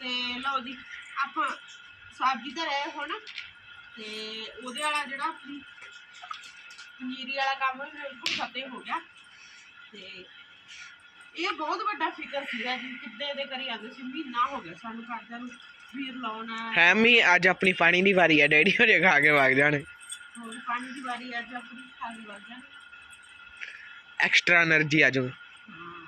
ਤੇ ਲਓ ਜੀ ਆਪਾਂ ਸਬਜ਼ੀ ਤਾਂ ਰਹੇ ਹੁਣ ਤੇ ਉਹਦੇ ਵਾਲਾ ਜਿਹੜਾ ਆਪਣੀ ਪਨੀਰੀ ਵਾਲਾ ਕੰਮ ਬਿਲਕੁਲ ਖਤਮ ਹੋ ਗਿਆ। ਤੇ ਇਹ ਬਹੁਤ ਵੱਡਾ ਫਿਕਰ ਸੀਗਾ ਜੀ ਕਿੱਦੇ ਦੇ ਕਰੀ ਅੱਜ ਸੀ ਮਹੀਨਾ ਹੋ ਗਿਆ ਸਾਨੂੰ ਕਰਦਿਆਂ ਨੂੰ ਵੀਰ ਲਾਉਣਾ ਹੈ ਹੈਮੀ ਅੱਜ ਆਪਣੀ ਪਾਣੀ ਦੀ ਵਾਰੀ ਹੈ ਡੈਡੀ ਹੋਰੇ ਖਾ ਕੇ ਵਗ ਜਾਣੇ। ਹੋਰ ਪਾਣੀ ਦੀ ਵਾਰੀ ਅੱਜ ਆਪਣੀ ਖਾਲੀ ਵਗ ਜਾਣਾ। ਐਕਸਟਰਾ એનર્ਜੀ ਆ ਜਾਊ ਹਾਂ।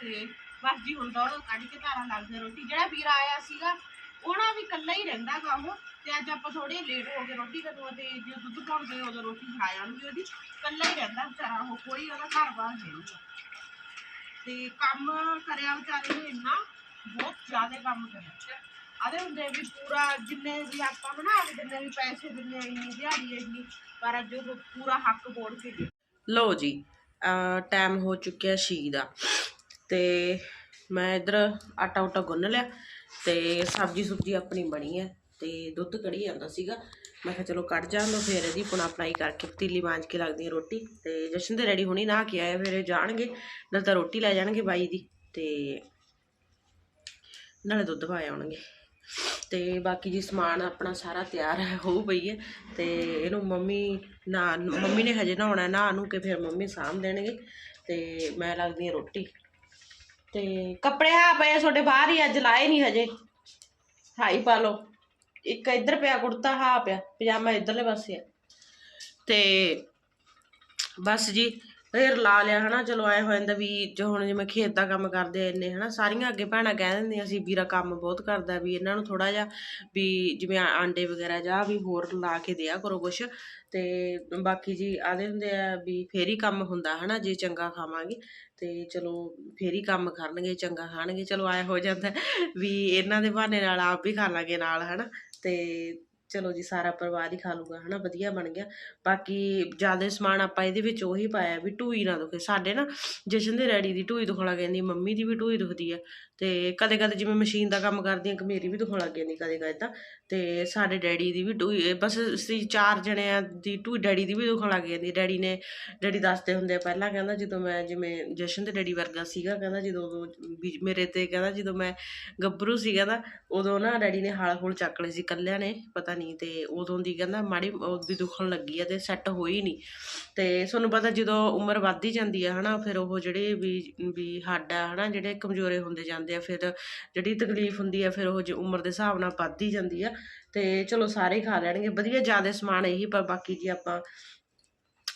ਤੇ ਬਸ ਜੀ ਹੁਣ ਦੌੜੋ ਕੱਢ ਕੇ ਧਾਰਾਂ ਲੱਗਦੇ ਰੋਟੀ। ਜਿਹੜਾ ਵੀਰ ਆਇਆ ਸੀਗਾ ਉਹਨਾਂ ਵੀ ਇਕੱਲਾ ਹੀ ਰਹਿੰਦਾ ਗਾ ਉਹ, ਤੇ ਅੱਜ ਆਪਾਂ ਥੋੜੇ ਲੇਟ ਹੋ ਗਏ ਰੋਟੀ ਕਦੋਂ ਤੇ ਜੇ ਦੁੱਧ ਪਾਉਣ ਗਏ, ਉਦੋਂ ਰੋਟੀ ਖਾ ਜਾਣਗੇ ਉਹਦੀ। ਇਕੱਲਾ ਹੀ ਰਹਿੰਦਾ ਵਿਚਾਰਾ, ਉਹ ਕੋਈ ਉਹਦਾ ਘਰ ਬਾਹਰ ਨਹੀਂ ਤੇ ਕੰਮ ਕਰਿਆ ਵਿਚਾਰੇ ਨੇ ਇੰਨਾ, ਬਹੁਤ ਜ਼ਿਆਦਾ ਕੰਮ ਕਰਿਆ। ਆਦੇ ਹੁੰਦੇ ਵੀ ਪੂਰਾ ਜਿੰਨੇ ਵੀ ਆਪਾਂ ਬਣਾ ਕੇ ਦਿੰਦੇ ਵੀ ਪੈਸੇ ਦਿੰਦੇ ਇੰਨੀ ਦਿਹਾੜੀ ਇੰਨੀ ਪਰ ਅੱਜ ਉਹ ਪੂਰਾ ਹੱਕ ਬੋੜ ਕੇ ਦੇ ਲਓ ਜੀ ਟਾਈਮ ਹੋ ਚੁੱਕਿਆ ਸੀ ਦਾ। ਤੇ ਮੈਂ ਇਧਰ ਆਟਾ ਉਟਾ ਗੁੰਨ ਲਿਆ। ਤੇ ਸਬਜੀ ਸੁਬਜੀ ਆਪਣੀ ਬਣੀ ਹੈ ਤੇ ਦੁੱਧ ਕੜੀ ਜਾਂਦਾ ਸੀਗਾ। ਮੈਂ ਕਿਹਾ ਚਲੋ ਕੱਢ ਜਾਣ ਲੋ ਫਿਰ ਇਹਦੀ ਪੁਣਾ ਪਣਾਈ ਕਰਕੇ ਪਤੀਲੀ ਮਾਂਜ ਕੇ ਲੱਗਦੀ ਹੈ ਰੋਟੀ। ਤੇ ਜਸ਼ਨ ਦੇ ਰੈਡੀ ਹੋਣੀ ਨਾ ਕੇ ਆਏ ਫਿਰ ਇਹ ਜਾਣਗੇ, ਨਾਲ ਤਾਂ ਰੋਟੀ ਲੈ ਜਾਣਗੇ ਬਾਈ ਦੀ ਤੇ ਨਾਲੇ ਦੁੱਧ ਪਾ ਆਉਣਗੇ। ਤੇ ਬਾਕੀ ਜੀ ਸਮਾਨ ਆਪਣਾ ਸਾਰਾ ਤਿਆਰ ਹੈ, ਹੋ ਪਈ ਹੈ। ਤੇ ਇਹਨੂੰ ਮੰਮੀ ਨਾ, ਮੰਮੀ ਨੇ ਹਜੇ ਨਹਾਉਣਾ ਨਹਾ ਨੂੰ ਕੇ ਫਿਰ ਮੰਮੀ ਸਾਂਭ ਦੇਣਗੇ ਤੇ ਮੈਂ ਲੱਗਦੀ ਹਾਂ ਰੋਟੀ। ਤੇ ਕੱਪੜੇ ਆ ਪਏ ਤੁਹਾਡੇ ਬਾਹਰ ਹੀ ਅੱਜ ਲਾਏ ਨਹੀਂ ਹਜੇ। ਹਾਈ ਪਾ ਲਓ। ਇੱਕ ਇੱਧਰ ਪਿਆ ਕੁੜਤਾ ਹਾ ਪਿਆ। ਪਜਾਮਾ ਇੱਧਰਲੇ ਪਾਸੇ ਆ। ਤੇ ਬਸ ਜੀ ਫੇਰ ਲਾ ਲਿਆ, ਹਨਾ, ਚਲੋ ਐ ਹੋ ਜਾਂਦਾ ਵੀ ਜੋ ਹੁਣ ਜਿਵੇਂ ਖੇਤ ਦਾ ਕੰਮ ਕਰਦੇ ਆ ਇੰਨੇ, ਹਨਾ, ਸਾਰੀਆਂ ਅੱਗੇ ਭੈਣਾਂ ਕਹਿ ਦਿੰਦੀਆਂ ਸੀ ਵੀਰਾ ਕੰਮ ਬਹੁਤ ਕਰਦਾ ਵੀ ਇਹਨਾਂ ਨੂੰ ਥੋੜਾ ਜਿਹਾ ਵੀ ਜਿਵੇਂ ਆਂਡੇ ਵਗੈਰਾ ਜਾਂ ਵੀ ਹੋਰ ਲਾ ਕੇ ਦਿਆ ਕਰੋ ਕੁਛ ਤੇ ਬਾਕੀ ਜੀ ਆਦੇ ਹੁੰਦੇ ਆ ਵੀ ਫੇਰ ਹੀ ਕੰਮ ਹੁੰਦਾ, ਹਨਾ, ਜੇ ਚੰਗਾ ਖਾਵਾਂਗੇ ਤੇ ਚਲੋ ਫੇਰ ਹੀ ਕੰਮ ਕਰਨਗੇ, ਚੰਗਾ ਖਾਣਗੇ, ਚਲੋ ਐ ਹੋ ਜਾਂਦਾ ਵੀ ਇਹਨਾਂ ਦੇ ਬਹਾਨੇ ਨਾਲ ਆਪ ਵੀ ਖਾ ਲਾਂਗੇ ਨਾਲ, ਹਨਾ, ਤੇ ਚਲੋ ਜੀ ਸਾਰਾ ਪਰਿਵਾਰ ਹੀ ਖਾ ਲੂਗਾ, ਹਨਾ, ਵਧੀਆ ਬਣ ਗਿਆ। ਬਾਕੀ ਜ਼ਿਆਦਾ ਸਮਾਨ ਆਪਾਂ ਇਹਦੇ ਵਿੱਚ ਉਹੀ ਪਾਇਆ ਵੀ ਢੂਈ ਨਾ ਦੁਖੇ। ਸਾਡੇ ਨਾ ਜਸ਼ਨ ਦੇ ਡੈਡੀ ਦੀ ਢੂਈ ਦੁਖਣ ਲੱਗ ਜਾਂਦੀ, ਮੰਮੀ ਦੀ ਵੀ ਢੂਈ ਦੁਖਦੀ ਆ। ਤੇ ਕਦੇ ਕਦੇ ਜਿਵੇਂ ਮਸ਼ੀਨ ਦਾ ਕੰਮ ਕਰਦੀ ਆ ਮੇਰੀ ਵੀ ਦੁਖਣ ਲੱਗ ਜਾਂਦੀ ਕਦੇ ਕਦੇ ਤਾਂ। ਤੇ ਸਾਡੇ ਡੈਡੀ ਦੀ ਵੀ ਢੂਈ ਬਸ ਅਸੀਂ ਚਾਰ ਜਣਿਆਂ ਦੀ ਢੂਈ ਡੈਡੀ ਦੀ ਵੀ ਦੁਖਣ ਲੱਗ ਜਾਂਦੀ ਡੈਡੀ ਨੇ, ਡੈਡੀ ਦੱਸਦੇ ਹੁੰਦੇ ਆ ਪਹਿਲਾਂ, ਕਹਿੰਦਾ ਜਦੋਂ ਮੈਂ ਜਿਵੇਂ ਜਸ਼ਨ ਦੇ ਡੈਡੀ ਵਰਗਾ ਸੀਗਾ, ਕਹਿੰਦਾ ਜਦੋਂ ਉਦੋਂ ਮੇਰੇ ਤੇ ਕਹਿੰਦਾ ਜਦੋਂ ਮੈਂ ਗੱਭਰੂ ਸੀ, ਕਹਿੰਦਾ ਉਦੋਂ ਨਾ ਡੈਡੀ ਨੇ ਹਾਲ ਹੂਲ ਚੱਕ ਲਏ ਸੀ ਕੱਲਿਆਂ ਨੇ, ਪਤਾ ਨਹੀਂ ਤੇ ਉਦੋਂ ਦੀ ਕਹਿੰਦਾ ਮਾੜੀ ਵੀ ਦੁਖਣ ਲੱਗੀ ਆ ਤੇ ਸੈੱਟ ਹੋਈ ਨਹੀਂ। ਤੇ ਤੁਹਾਨੂੰ ਪਤਾ ਜਦੋਂ ਉਮਰ ਵੱਧਦੀ ਜਾਂਦੀ ਆ, ਹਨਾ, ਫਿਰ ਉਹ ਜਿਹੜੇ ਵੀ ਵੀ ਹੱਡ ਆ, ਹਨਾ, ਜਿਹੜੇ ਕਮਜ਼ੋਰੇ ਹੁੰਦੇ ਜਾਂਦੇ ਆ, ਫਿਰ ਜਿਹੜੀ ਤਕਲੀਫ ਹੁੰਦੀ ਆ, ਫਿਰ ਉਹ ਜੇ ਉਮਰ ਦੇ ਹਿਸਾਬ ਨਾਲ ਵੱਧਦੀ ਜਾਂਦੀ ਆ। ਤੇ ਚਲੋ ਸਾਰੇ ਖਾ ਲੈਣਗੇ, ਵਧੀਆ ਜ਼ਿਆਦਾ ਸਮਾਨ ਇਹੀ ਪਰ ਬਾਕੀ ਜੀ ਆਪਾਂ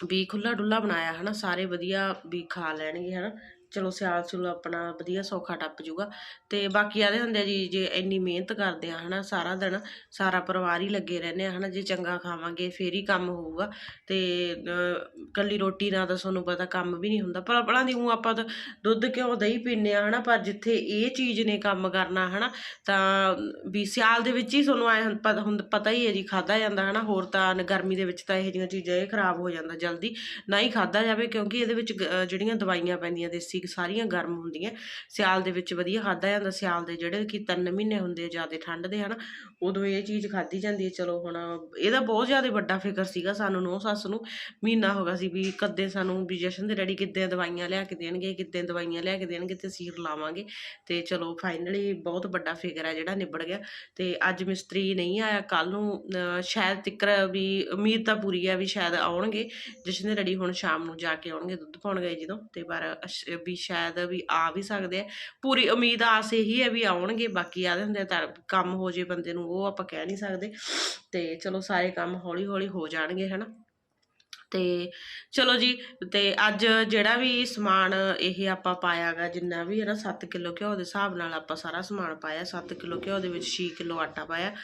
ਵੀ ਖੁੱਲਾ ਡੁੱਲਾ ਬਣਾਇਆ ਹਨਾ, ਸਾਰੇ ਵਧੀਆ ਵੀ ਖਾ ਲੈਣਗੇ ਹਨਾ। ਚਲੋ ਸਿਆਲ ਸੁਲ ਆਪਣਾ ਵਧੀਆ ਸੌਖਾ ਟੱਪ ਜੂਗਾ। ਤੇ ਬਾਕੀ ਆਦੇ ਹੁੰਦੇ ਆ ਜੀ ਜੇ ਇੰਨੀ ਮਿਹਨਤ ਕਰਦੇ ਆ ਹਨਾ ਸਾਰਾ ਦਿਨ ਸਾਰਾ ਪਰਿਵਾਰ ਹੀ ਲੱਗੇ ਰਹਿੰਦੇ ਆ ਹਨਾ ਜੇ ਚੰਗਾ ਖਾਵਾਂਗੇ ਫੇਰ ਹੀ ਕੰਮ ਹੋਊਗਾ। ਤੇ ਅਹ, ਕੱਲੀ ਰੋਟੀ ਨਾਲ ਤਾਂ ਤੁਹਾਨੂੰ ਪਤਾ ਕੰਮ ਵੀ ਨਹੀਂ ਹੁੰਦਾ ਪਰ ਆਪਣਾ ਦੀ ਊਂ ਆਪਾਂ ਤਾਂ ਦੁੱਧ ਘਿਓ ਦਹੀਂ ਪੀਂਦੇ ਆ ਹਨਾ ਪਰ ਜਿੱਥੇ ਇਹ ਚੀਜ਼ ਨੇ ਕੰਮ ਕਰਨਾ ਹਨਾ ਤਾਂ ਵੀ ਸਿਆਲ ਦੇ ਵਿੱਚ ਹੀ ਤੁਹਾਨੂੰ ਐ ਪਤਾ ਹੁੰਦਾ ਪਤਾ ਹੀ ਹੈ ਜੀ ਖਾਦਾ ਜਾਂਦਾ ਹਨਾ ਹੋਰ ਤਾਂ ਗਰਮੀ ਦੇ ਵਿੱਚ ਤਾਂ ਇਹੋ ਜਿਹੀਆਂ ਚੀਜ਼ਾਂ ਇਹ ਖਰਾਬ ਹੋ ਜਾਂਦਾ ਜਲਦੀ। ਨਾ ਹੀ ਖਾਦਾ ਜਾਵੇ ਕਿਉਂਕਿ ਇਹਦੇ ਵਿੱਚ ਗ- ਜਿਹੜੀਆਂ ਦਵਾਈਆਂ ਪੈਂਦੀਆਂ ਦੇਸੀ ਸਾਰੀਆਂ ਗਰਮ ਹੁੰਦੀਆਂ, ਸਿਆਲ ਦੇ ਵਿੱਚ ਵਧੀਆ ਖਾਦਾ ਜਾਂਦਾ, ਸਿਆਲ ਦੇ ਜਿਹੜੇ ਕਿ ਤਿੰਨ ਮਹੀਨੇ ਹੁੰਦੇ ਆ, ਜ਼ਿਆਦਾ ਠੰਡ ਦੇ, ਹਨਾ, ਉਦੋਂ ਇਹ ਚੀਜ਼ ਖਾਧੀ ਜਾਂਦੀ ਹੈ ਚਲੋ ਹੁਣ ਇਹਦਾ ਬਹੁਤ ਜ਼ਿਆਦਾ ਵੱਡਾ ਫਿਕਰ ਸੀਗਾ ਸਾਨੂੰ ਨੂੰ ਸੱਸ ਨੂੰ, ਮਹੀਨਾ ਹੋ ਗਿਆ ਸੀ ਵੀ ਕਦੇ ਸਾਨੂੰ ਵੀ ਜਸ਼ਨ ਦੇ ਡੈਡੀ ਕਿੱਦਾਂ ਦਵਾਈਆਂ ਲਿਆ ਕੇ ਦੇਣਗੇ, ਕਿੱਦਾਂ ਦਵਾਈਆਂ ਲਿਆ ਕੇ ਦੇਣਗੇ ਤੇ ਸੀਰ ਲਾਵਾਂਗੇ, ਤੇ ਚਲੋ ਫਾਈਨਲੀ ਬਹੁਤ ਵੱਡਾ ਫਿਕਰ ਹੈ ਜਿਹੜਾ ਨਿਬੜ ਗਿਆ, ਤੇ ਅੱਜ ਮਿਸਤਰੀ ਨਹੀਂ ਆਇਆ ਕੱਲ ਨੂੰ ਸ਼ਾਇਦ ਤਿੱਕਰ ਵੀ, ਉਮੀਦ ਤਾਂ ਪੂਰੀ ਹੈ ਵੀ ਸ਼ਾਇਦ ਆਉਣਗੇ ਜਸ਼ਨ ਦੇ ਡੈਡੀ ਹੁਣ ਸ਼ਾਮ ਨੂੰ ਜਾ ਕੇ ਆਉਣਗੇ, ਦੁੱਧ ਪਾਉਣ ਗਏ ਜਦੋਂ, ਤੇ ਪਰ ਅਸ਼- ਵੀ ਸ਼ਾਇਦ ਵੀ ਆ ਵੀ ਸਕਦੇ ਆ। ਪੂਰੀ ਉਮੀਦ ਆਸ ਇਹੀ ਹੈ ਵੀ ਆਉਣਗੇ, ਬਾਕੀ ਆਦੇ ਹੁੰਦੇ ਆ ਤਾਂ ਕੰਮ ਹੋ ਜੇ ਬੰਦੇ ਨੂੰ, ਉਹ ਆਪਾਂ ਕਹਿ ਨਹੀਂ ਸਕਦੇ। ਤੇ ਚਲੋ ਸਾਰੇ ਕੰਮ ਹੌਲੀ ਹੌਲੀ ਹੋ ਜਾਣਗੇ, ਹਨਾ? ਤੇ ਚਲੋ ਜੀ, ਤੇ ਅੱਜ ਜਿਹੜਾ ਵੀ ਸਮਾਨ ਇਹ ਆਪਾਂ ਪਾਇਆਗਾ ਜਿੰਨਾ ਵੀ ਹੈ ਨਾ 7 ਕਿਲੋ ਘਿਓ ਦੇ ਹਿਸਾਬ ਨਾਲ ਆਪਾਂ ਸਾਰਾ ਸਮਾਨ ਪਾਇਆ 7 ਕਿਲੋ ਘਿਓ ਦੇ ਵਿੱਚ 6 ਕਿਲੋ ਆਟਾ ਪਾਇਆ।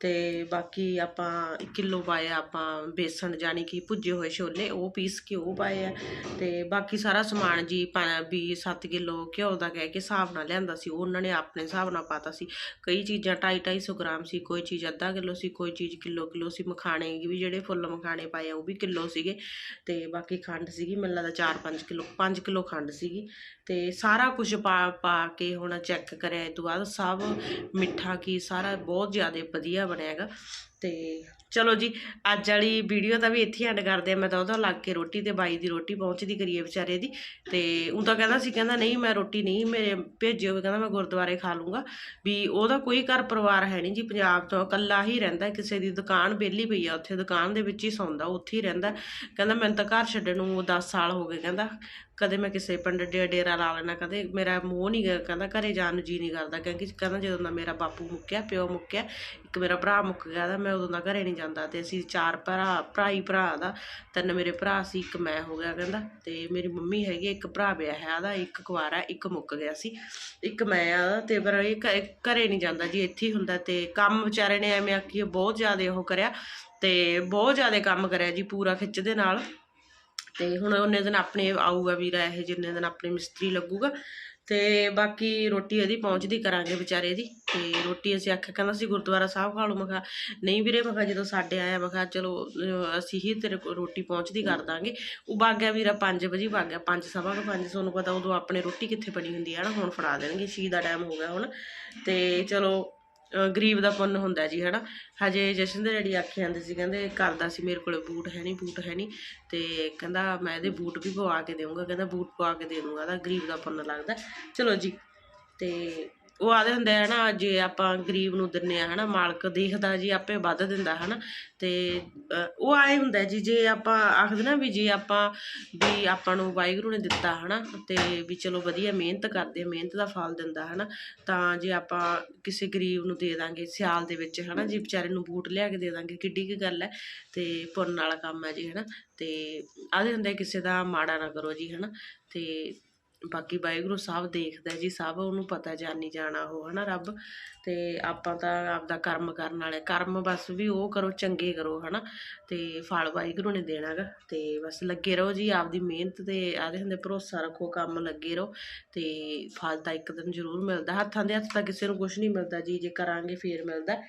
ਅਤੇ ਬਾਕੀ ਆਪਾਂ 1 ਕਿਲੋ ਪਾਇਆ ਆਪਾਂ ਬੇਸਣ ਜਾਨੀ ਕਿ ਭੁੱਜੇ ਹੋਏ ਛੋਲੇ, ਉਹ ਪੀਸ ਕੇ ਉਹ ਪਾਏ ਆ ਅਤੇ ਬਾਕੀ ਸਾਰਾ ਸਮਾਨ ਜੀ ਪਾ- ਵੀ 7 ਕਿਲੋ ਘਿਓ ਦਾ ਕਹਿ ਕੇ ਹਿਸਾਬ ਨਾਲ ਲਿਆਂਦਾ ਸੀ, ਉਹ ਉਹਨਾਂ ਨੇ ਆਪਣੇ ਹਿਸਾਬ ਨਾਲ ਪਾਤਾ ਸੀ। ਕਈ ਚੀਜ਼ਾਂ ਢਾਈ ਢਾਈ ਸੌ ਗ੍ਰਾਮ ਸੀ, ਕੋਈ ਚੀਜ਼ ਅੱਧਾ ਕਿਲੋ ਸੀ, ਕੋਈ ਚੀਜ਼ ਕਿਲੋ ਕਿਲੋ ਸੀ, ਮਖਾਣੇ ਵੀ ਜਿਹੜੇ ਫੁੱਲ ਮਖਾਣੇ ਪਾਏ ਆ, ਉਹ ਵੀ ਕਿਲੋ ਸੀਗੇ। ਅਤੇ ਬਾਕੀ ਖੰਡ ਸੀਗੀ, ਮੈਨੂੰ ਲੱਗਦਾ 4-5 ਕਿਲੋ 5 ਕਿਲੋ ਖੰਡ ਸੀਗੀ। ਅਤੇ ਸਾਰਾ ਕੁਝ ਪਾ ਪਾ ਕੇ ਹੁਣ ਚੈੱਕ ਕਰਿਆ, ਇਹ ਤੋਂ ਬਾਅਦ ਸਭ ਮਿੱਠਾ ਕੀ ਸਾਰਾ ਬਹੁਤ ਜ਼ਿਆਦਾ ਵਧੀਆ ਬਣਿਆ ਹੈਗਾ। ਤੇ ਚਲੋ ਜੀ, ਅੱਜ ਵਾਲੀ ਵੀਡੀਓ ਦਾ ਵੀ ਇੱਥੇ ਐਂਡ ਕਰਦੇ ਆ ਮੈਂ ਤਾਂ ਉਹਦਾ ਲੱਗ ਕੇ ਰੋਟੀ ਤੇ ਬਾਈ ਦੀ ਰੋਟੀ ਪਹੁੰਚਦੀ ਕਰੀਏ ਵਿਚਾਰੇ ਦੀ। ਤੇ ਉਹ ਤਾਂ ਕਹਿੰਦਾ ਸੀ, ਕਹਿੰਦਾ ਨਹੀਂ, ਮੈਂ ਰੋਟੀ ਨਹੀਂ, ਮੇਰੇ ਭੇਜਿਓ, ਕਹਿੰਦਾ ਮੈਂ ਗੁਰਦੁਆਰੇ ਖਾ ਲੂੰਗਾ। ਵੀ ਉਹਦਾ ਕੋਈ ਘਰ ਪਰਿਵਾਰ ਹੈ ਨਹੀਂ ਜੀ, ਪੰਜਾਬ ਤੋਂ ਇਕੱਲਾ ਹੀ ਰਹਿੰਦਾ ਕਿਸੇ ਦੀ ਦੁਕਾਨ ਬੇਲੀ ਪਈ ਆ, ਉੱਥੇ ਦੁਕਾਨ ਦੇ ਵਿੱਚ ਹੀ ਸੌਂਦਾ, ਉੱਥੇ ਹੀ ਰਹਿੰਦਾ। ਕਹਿੰਦਾ ਮੈਨੂੰ ਤਾਂ ਘਰ ਛੱਡਣ ਨੂੰ 10 ਸਾਲ ਹੋ ਗਏ, ਕਹਿੰਦਾ। ਕਦੇ ਮੈਂ ਕਿਸੇ ਪਿੰਡ ਡੇ ਡੇਰਾ ਲਾ ਲੈਣਾ ਕਦੇ ਮੇਰਾ ਮੋਹ ਨਹੀਂ ਕਹਿੰਦਾ ਘਰੇ ਜਾਣ ਨੂੰ ਜੀ ਨਹੀਂ ਕਰਦਾ ਕਿਉਂਕਿ ਕਹਿੰਦਾ ਜਦੋਂ ਦਾ ਮੇਰਾ ਬਾਪੂ ਮੁੱਕਿਆ ਪਿਓ ਮੁੱਕਿਆ ਇੱਕ ਮੇਰਾ ਭਰਾ ਮੁੱਕ ਗਿਆ ਦਾ ਮੈਂ ਉਦੋਂ ਦਾ ਘਰੇ ਨਹੀਂ ਜਾਂਦਾ ਤੇ ਅਸੀਂ ਚਾਰ ਭਰਾ ਭਰਾ ਹੀ ਭਰਾ ਦਾ ਤਿੰਨ ਮੇਰੇ ਭਰਾ ਸੀ ਇੱਕ ਮੈਂ ਹੋ ਗਿਆ ਕਹਿੰਦਾ ਤੇ ਮੇਰੀ ਮੰਮੀ ਹੈਗੀ ਆ, ਇੱਕ ਭਰਾ ਵਿਆਹ ਹੈ ਉਹਦਾ ਇੱਕ ਕੁਵਾਰਾ ਇੱਕ ਮੁੱਕ ਗਿਆ ਸੀ ਇੱਕ ਮੈਂ ਆ ਤੇ ਪਰ ਇਹ ਘ- ਘਰੇ ਨਹੀਂ ਜਾਂਦਾ ਜੀ ਇੱਥੇ ਹੀ ਹੁੰਦਾ ਤੇ ਕੰਮ ਵਿਚਾਰੇ ਨੇ ਐਵੇਂ ਆਖੀ ਬਹੁਤ ਜ਼ਿਆਦਾ ਉਹ ਕਰਿਆ ਤੇ ਬਹੁਤ ਜ਼ਿਆਦਾ ਕੰਮ ਕਰਿਆ ਜੀ ਪੂਰਾ ਖਿੱਚ ਦੇ ਨਾਲ। ਤੇ ਹੁਣ ਉਹਨੇ ਦਿਨ ਆਪਣੇ ਆਊਗਾ ਵੀਰਾ ਇਹ ਜਿੰਨੇ ਦਿਨ ਆਪਣੇ ਮਿਸਤਰੀ ਲੱਗੂਗਾ। ਤੇ ਬਾਕੀ ਰੋਟੀ ਇਹਦੀ ਪਹੁੰਚਦੀ ਕਰਾਂਗੇ ਵਿਚਾਰੇ ਦੀ। ਤੇ ਰੋਟੀ ਅਸੀਂ ਆਖਿਆ, ਕਹਿੰਦਾ ਸੀ ਗੁਰਦੁਆਰਾ ਸਾਹਿਬ ਖਾ ਲਓ। ਮੈਂ ਕਿਹਾ, ਨਹੀਂ ਵੀਰੇ, ਮੈਂ ਕਿਹਾ ਜਦੋਂ ਸਾਡੇ ਆਇਆ, ਮੈਂ ਕਿਹਾ ਚਲੋ ਅਸੀਂ ਹੀ ਤੇਰੇ ਕੋਲ ਰੋਟੀ ਪਹੁੰਚਦੀ ਕਰ ਦਾਂਗੇ। ਉਹ ਵਗ ਗਿਆ ਵੀਰਾ 5 ਵਜੇ ਵਗ ਗਿਆ 5 ਸਵਾ ਕੁ 5 ਤੁਹਾਨੂੰ ਪਤਾ ਉਦੋਂ ਆਪਣੇ ਰੋਟੀ ਕਿੱਥੇ ਬਣੀ ਹੁੰਦੀ ਹੈ ਨਾ ਹੁਣ ਫੜਾ ਦੇਣਗੇ, ਛੀ ਦਾ ਟਾਈਮ ਹੋ ਗਿਆ ਹੁਣ। ਤੇ ਚਲੋ ਗਰੀਬ ਦਾ ਪੁੰਨ ਹੁੰਦਾ ਜੀ, ਹਨਾ? ਹਜੇ ਜਸ਼ਨ ਦੇ ਡੈਡੀ ਆਖੇ ਜਾਂਦੇ ਸੀ, ਕਹਿੰਦੇ ਕਰਦਾ ਸੀ, ਮੇਰੇ ਕੋਲ ਬੂਟ ਹੈ ਨਹੀਂ ਬੂਟ ਹੈ ਨਹੀਂ ਤੇ ਕਹਿੰਦਾ ਮੈਂ ਇਹਦੇ ਬੂਟ ਵੀ ਪਵਾ ਕੇ ਦੇਵਾਂਗਾ ਕਹਿੰਦਾ ਬੂਟ ਪਵਾ ਕੇ ਦੇ ਦੂੰਗਾ ਤਾਂ ਗਰੀਬ ਦਾ ਪੁੰਨ ਲੱਗਦਾ। ਚਲੋ ਜੀ, ਤੇ ਉਹ ਆਦੇ ਹੁੰਦੇ ਆ ਨਾ ਜੇ ਆਪਾਂ ਗਰੀਬ ਨੂੰ ਦਿੰਨੇ ਆ ਹਨਾ ਮਾਲਕ ਦੇਖਦਾ ਜੀ ਆਪੇ ਵੱਧ ਦਿੰਦਾ ਹਨਾ। ਤੇ ਅਹ, ਉਹ ਆਏ ਹੁੰਦਾ ਜੀ ਜੇ ਆਪਾਂ ਆਖਦੇ ਨਾ ਵੀ ਜੇ ਆਪਾਂ ਵੀ ਆਪਾਂ ਨੂੰ ਵਾਹਿਗੁਰੂ ਨੇ ਦਿੱਤਾ ਹਨਾ ਤੇ ਵੀ ਚਲੋ ਵਧੀਆ ਮਿਹਨਤ ਕਰਦੇ ਮਿਹਨਤ ਦਾ ਫਲ ਦਿੰਦਾ ਹਨਾ ਤਾਂ ਜੇ ਆਪਾਂ ਕਿਸੇ ਗਰੀਬ ਨੂੰ ਦੇ ਦਾਂਗੇ ਸਿਆਲ ਦੇ ਵਿੱਚ ਹਨਾ ਜੀ ਵਿਚਾਰੇ ਨੂੰ ਬੂਟ ਲਿਆ ਕੇ ਦੇ ਦਾਂਗੇ ਕਿੱਡੀ ਕੀ ਗੱਲ ਹੈ ਤੇ ਪੁੰਨ ਵਾਲਾ ਕੰਮ ਹੈ ਜੀ ਹਨਾ। ਤੇ ਆਦੇ ਹੁੰਦੇ ਕਿਸੇ ਦਾ ਮਾੜਾ ਨਾ ਕਰੋ ਜੀ ਹਨਾ। ਤੇ ਬਾਕੀ ਵਾਹਿਗੁਰੂ ਸਭ ਦੇਖਦਾ ਜੀ, ਸਭ ਉਹਨੂੰ ਪਤਾ ਜਾਣੀ ਜਾਣਾ ਉਹ, ਹਨਾ ਰੱਬ? ਤੇ ਆਪਾਂ ਤਾਂ ਆਪਦਾ ਕਰਮ ਕਰਨ ਵਾਲੇ, ਕਰਮ ਬਸ ਵੀ ਉਹ ਕਰੋ, ਚੰਗੇ ਕਰੋ, ਹਨਾ? ਤੇ ਫਲ ਵਾਹਿਗੁਰੂ ਨੇ ਦੇਣਾਗਾ ਤੇ ਬਸ ਲੱਗੇ ਰਹੋ ਜੀ ਆਪਦੀ ਮਿਹਨਤ ਤੇ, ਆਦੇ ਹੁੰਦੇ ਭਰੋਸਾ ਰੱਖੋ, ਕੰਮ ਲੱਗੇ ਰਹੋ, ਤੇ ਫਲ ਤਾਂ ਇੱਕ ਦਿਨ ਜ਼ਰੂਰ ਮਿਲਦਾ, ਹੱਥਾਂ ਦੇ ਹੱਥ ਤਾਂ ਕਿਸੇ ਨੂੰ ਕੁਝ ਨਹੀਂ ਮਿਲਦਾ ਜੀ, ਜੇ ਕਰਾਂਗੇ ਫੇਰ ਮਿਲਦਾ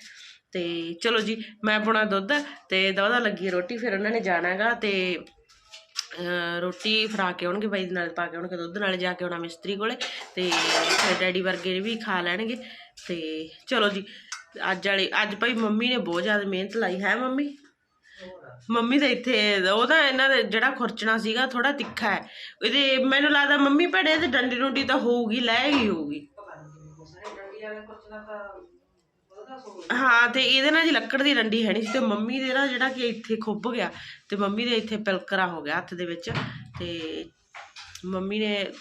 ਤੇ ਚਲੋ ਜੀ, ਮੈਂ ਪਾਉਣਾ ਦੁੱਧ ਤੇ ਦੁੱਧ ਲੱਗੀ ਰੋਟੀ, ਫਿਰ ਉਹਨਾਂ ਨੇ ਜਾਣਾਗਾ ਤੇ ਅਹ ਰੋਟੀ ਫਰਾ ਕੇ ਆਉਣਗੇ ਬਾਈ ਦੇ ਨਾਲ, ਪਾ ਕੇ ਆਉਣਗੇ ਦੁੱਧ, ਨਾਲ ਜਾ ਕੇ ਆਉਣਾ ਮਿਸਤਰੀ ਕੋਲੇ ਤੇ ਡੈਡੀ ਵਰਗੇ ਵੀ ਖਾ ਲੈਣਗੇ। ਤੇ ਚਲੋ ਜੀ, ਅੱਜ ਵਾਲੇ, ਅੱਜ ਭਾਈ ਮੰਮੀ ਨੇ ਬਹੁਤ ਜ਼ਿਆਦਾ ਮਿਹਨਤ ਲਾਈ, ਹੈ ਮੰਮੀ? ਮੰਮੀ ਤਾਂ ਇੱਥੇ, ਉਹ ਤਾਂ ਇਹਨਾਂ ਦਾ ਜਿਹੜਾ ਖੁਰਚਣਾ ਸੀਗਾ ਥੋੜਾ ਤਿੱਖਾ ਹੈ। ਇਹਦੇ, ਮੈਨੂੰ ਲੱਗਦਾ ਮੰਮੀ ਭੜੇ ਤੇ ਡੰਡੀ ਡੁੰਡੀ ਤਾਂ ਹੋਊਗੀ, ਲੈ ਗਈ ਹੋਊਗੀ। ਹਾਂ, ਤੇ ਇਹਦੇ ਨਾਲ ਜੀ ਲੱਕੜ ਦੀ ਡੰਡੀ ਹੈ ਨਹੀਂ ਸੀ ਤੇ ਮੰਮੀ ਦੇ ਨਾ ਜਿਹੜਾ ਕਿ ਇੱਥੇ ਖੁੱਭ ਗਿਆ ਤੇ ਮੰਮੀ ਦੇ ਇੱਥੇ ਪਿਲਕਰਾ ਹੋ ਗਿਆ ਹੱਥ ਦੇ ਵਿੱਚ ਤੇ ਮੰਮੀ ਨੇ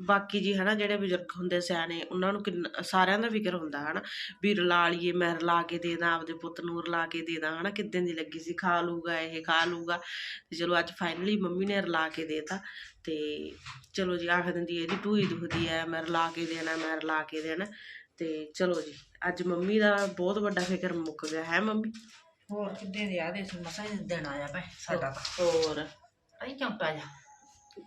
ਬਾਕੀ ਜੀ ਹਨਾ ਜਿਹੜੇ ਬਜ਼ੁਰਗ ਹੁੰਦੇ ਸਿਆਣੇ ਉਹਨਾਂ ਨੂੰ ਕਿੰਨਾ, ਸਾਰਿਆਂ ਦਾ ਫਿਕਰ ਹੁੰਦਾ ਹਨਾ ਵੀ ਰਲਾ ਲਈਏ, ਮੈਂ ਰਲਾ ਕੇ ਦੇ ਦਾਂ, ਆਪਦੇ ਪੁੱਤ ਨੂੰ ਰਲਾ ਕੇ ਦੇ ਦਾਂ ਹਨਾ, ਕਿੱਦਾਂ ਦੀ ਲੱਗੀ ਸੀ, ਖਾ ਲੂਗਾ ਇਹ ਖਾ ਲੂਗਾ ਤੇ ਚਲੋ ਅੱਜ ਫਾਈਨਲੀ ਮੰਮੀ ਨੇ ਰਲਾ ਕੇ ਦੇਤਾ ਤੇ ਚਲੋ ਜੀ ਆਖ ਦਿੰਦੀ ਇਹਦੀ ਢੂਈ ਦੁਖਦੀ ਹੈ, ਮੈਂ ਰਲਾ ਕੇ ਦੇਣਾ, ਮੈਂ ਰਲਾ ਕੇ ਦੇਣਾ। ਤੇ ਚਲੋ ਜੀ ਅੱਜ ਮੰਮੀ ਦਾ ਬਹੁਤ ਵੱਡਾ ਫਿਕਰ ਮੁੱਕ ਗਿਆ ਹੈ ਮੰਮੀ? ਹੋਰ ਕਿੱਦਾਂ ਦੇ ਆਦੇ ਸੀ ਮਸਾਂ ਹੀ ਦਿਨ ਆਇਆ ਪੈ ਸਾਡਾ ਤਾਂ। ਹੋਰ। ਆਈ ਕਿਉਂ ਪੈ ਜਾ?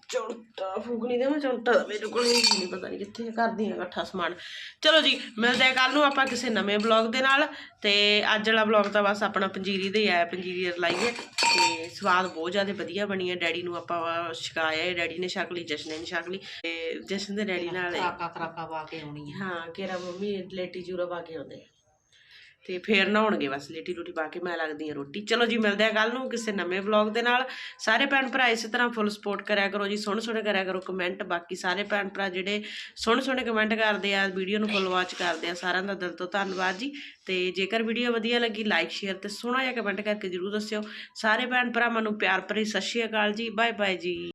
ਚੌਂਟਾ ਫੂਕਣੀ ਦੇ ਮੈਂ ਚੌਂਟਾ ਤਾਂ ਮੇਰੇ ਕੋਲ ਹੀ ਨਹੀਂ ਪਤਾ ਨਹੀਂ ਕਿੱਥੇ ਕਰਦੀ ਆ ਇਕੱਠਾ ਸਮਾਨ। ਚਲੋ ਜੀ ਮਿਲਦੇ ਆ ਕੱਲ ਨੂੰ ਆਪਾਂ ਕਿਸੇ ਨਵੇਂ ਬਲੌਗ ਦੇ ਨਾਲ। ਤੇ ਅੱਜ ਵਾਲਾ ਬਲੌਗ ਤਾਂ ਬਸ ਆਪਣਾ ਪੰਜੀਰੀ ਦੇ ਹੀ ਆਇਆ ਪੰਜੀਰੀ ਲਾਈਏ। ਤੇ ਸਵਾਦ ਬਹੁਤ ਜ਼ਿਆਦਾ ਵਧੀਆ ਬਣੀ ਹੈ ਡੈਡੀ ਨੂੰ ਆਪਾਂ ਛਕਾਇਆ ਹੈ ਡੈਡੀ ਨੇ ਛਕ ਲਈ ਜਸ਼ਨ ਨੇ ਛਕ ਲਈ। ਤੇ ਜਸ਼ਨ ਦੇ ਡੈਡੀ ਨਾਲ ਖਰਾਕਾ ਖਰਾਕਾ ਪਾ ਕੇ ਆਉਣੀ ਹਾਂ ਕਿਹੜਾ ਮੰਮੀ ਲੇਟੀ ਜੂਰਾ ਪਾ ਕੇ ਆਉਂਦੇ। ਤੇ ਫੇਰ ਨਹਾਉਣਗੇ ਬਸ, ਲੇਟੀ ਰੋਟੀ ਪਾ ਕੇ ਮੈਂ ਲੱਗਦੀ ਆ ਰੋਟੀ। ਚਲੋ ਜੀ, ਮਿਲਦੇ ਆ ਕੱਲ ਨੂੰ ਕਿਸੇ ਨਵੇਂ ਵਲੌਗ ਦੇ ਨਾਲ। ਸਾਰੇ ਭੈਣ ਭਰਾ ਇਸੇ ਤਰ੍ਹਾਂ ਫੁੱਲ ਸਪੋਰਟ ਕਰਿਆ ਕਰੋ ਜੀ ਸੋਹਣੇ ਸੋਹਣੇ ਕਰਿਆ ਕਰੋ ਕਮੈਂਟ ਬਾਕੀ ਸਾਰੇ ਭੈਣ ਭਰਾ ਜਿਹੜੇ ਸੋਹਣੇ ਸੋਹਣੇ ਕਮੈਂਟ ਕਰਦੇ ਆ ਵੀਡੀਓ ਨੂੰ ਫੁੱਲ ਵਾਚ ਕਰਦੇ ਆ, ਸਾਰਿਆਂ ਦਾ ਦਿਲ ਤੋਂ ਧੰਨਵਾਦ ਜੀ। ਤੇ ਜੇਕਰ ਵੀਡੀਓ ਵਧੀਆ ਲੱਗੀ ਲਾਈਕ ਸ਼ੇਅਰ ਤੇ ਸੋਹਣਾ ਜਿਹਾ ਕਮੈਂਟ ਕਰਕੇ ਜਰੂਰ ਦੱਸਿਓ। ਸਾਰੇ ਭੈਣ ਭਰਾਵਾਂ ਨੂੰ ਪਿਆਰ ਭਰੀ ਸਤਿ ਸ਼੍ਰੀ ਅਕਾਲ ਜੀ ਬਾਏ ਬਾਏ ਜੀ।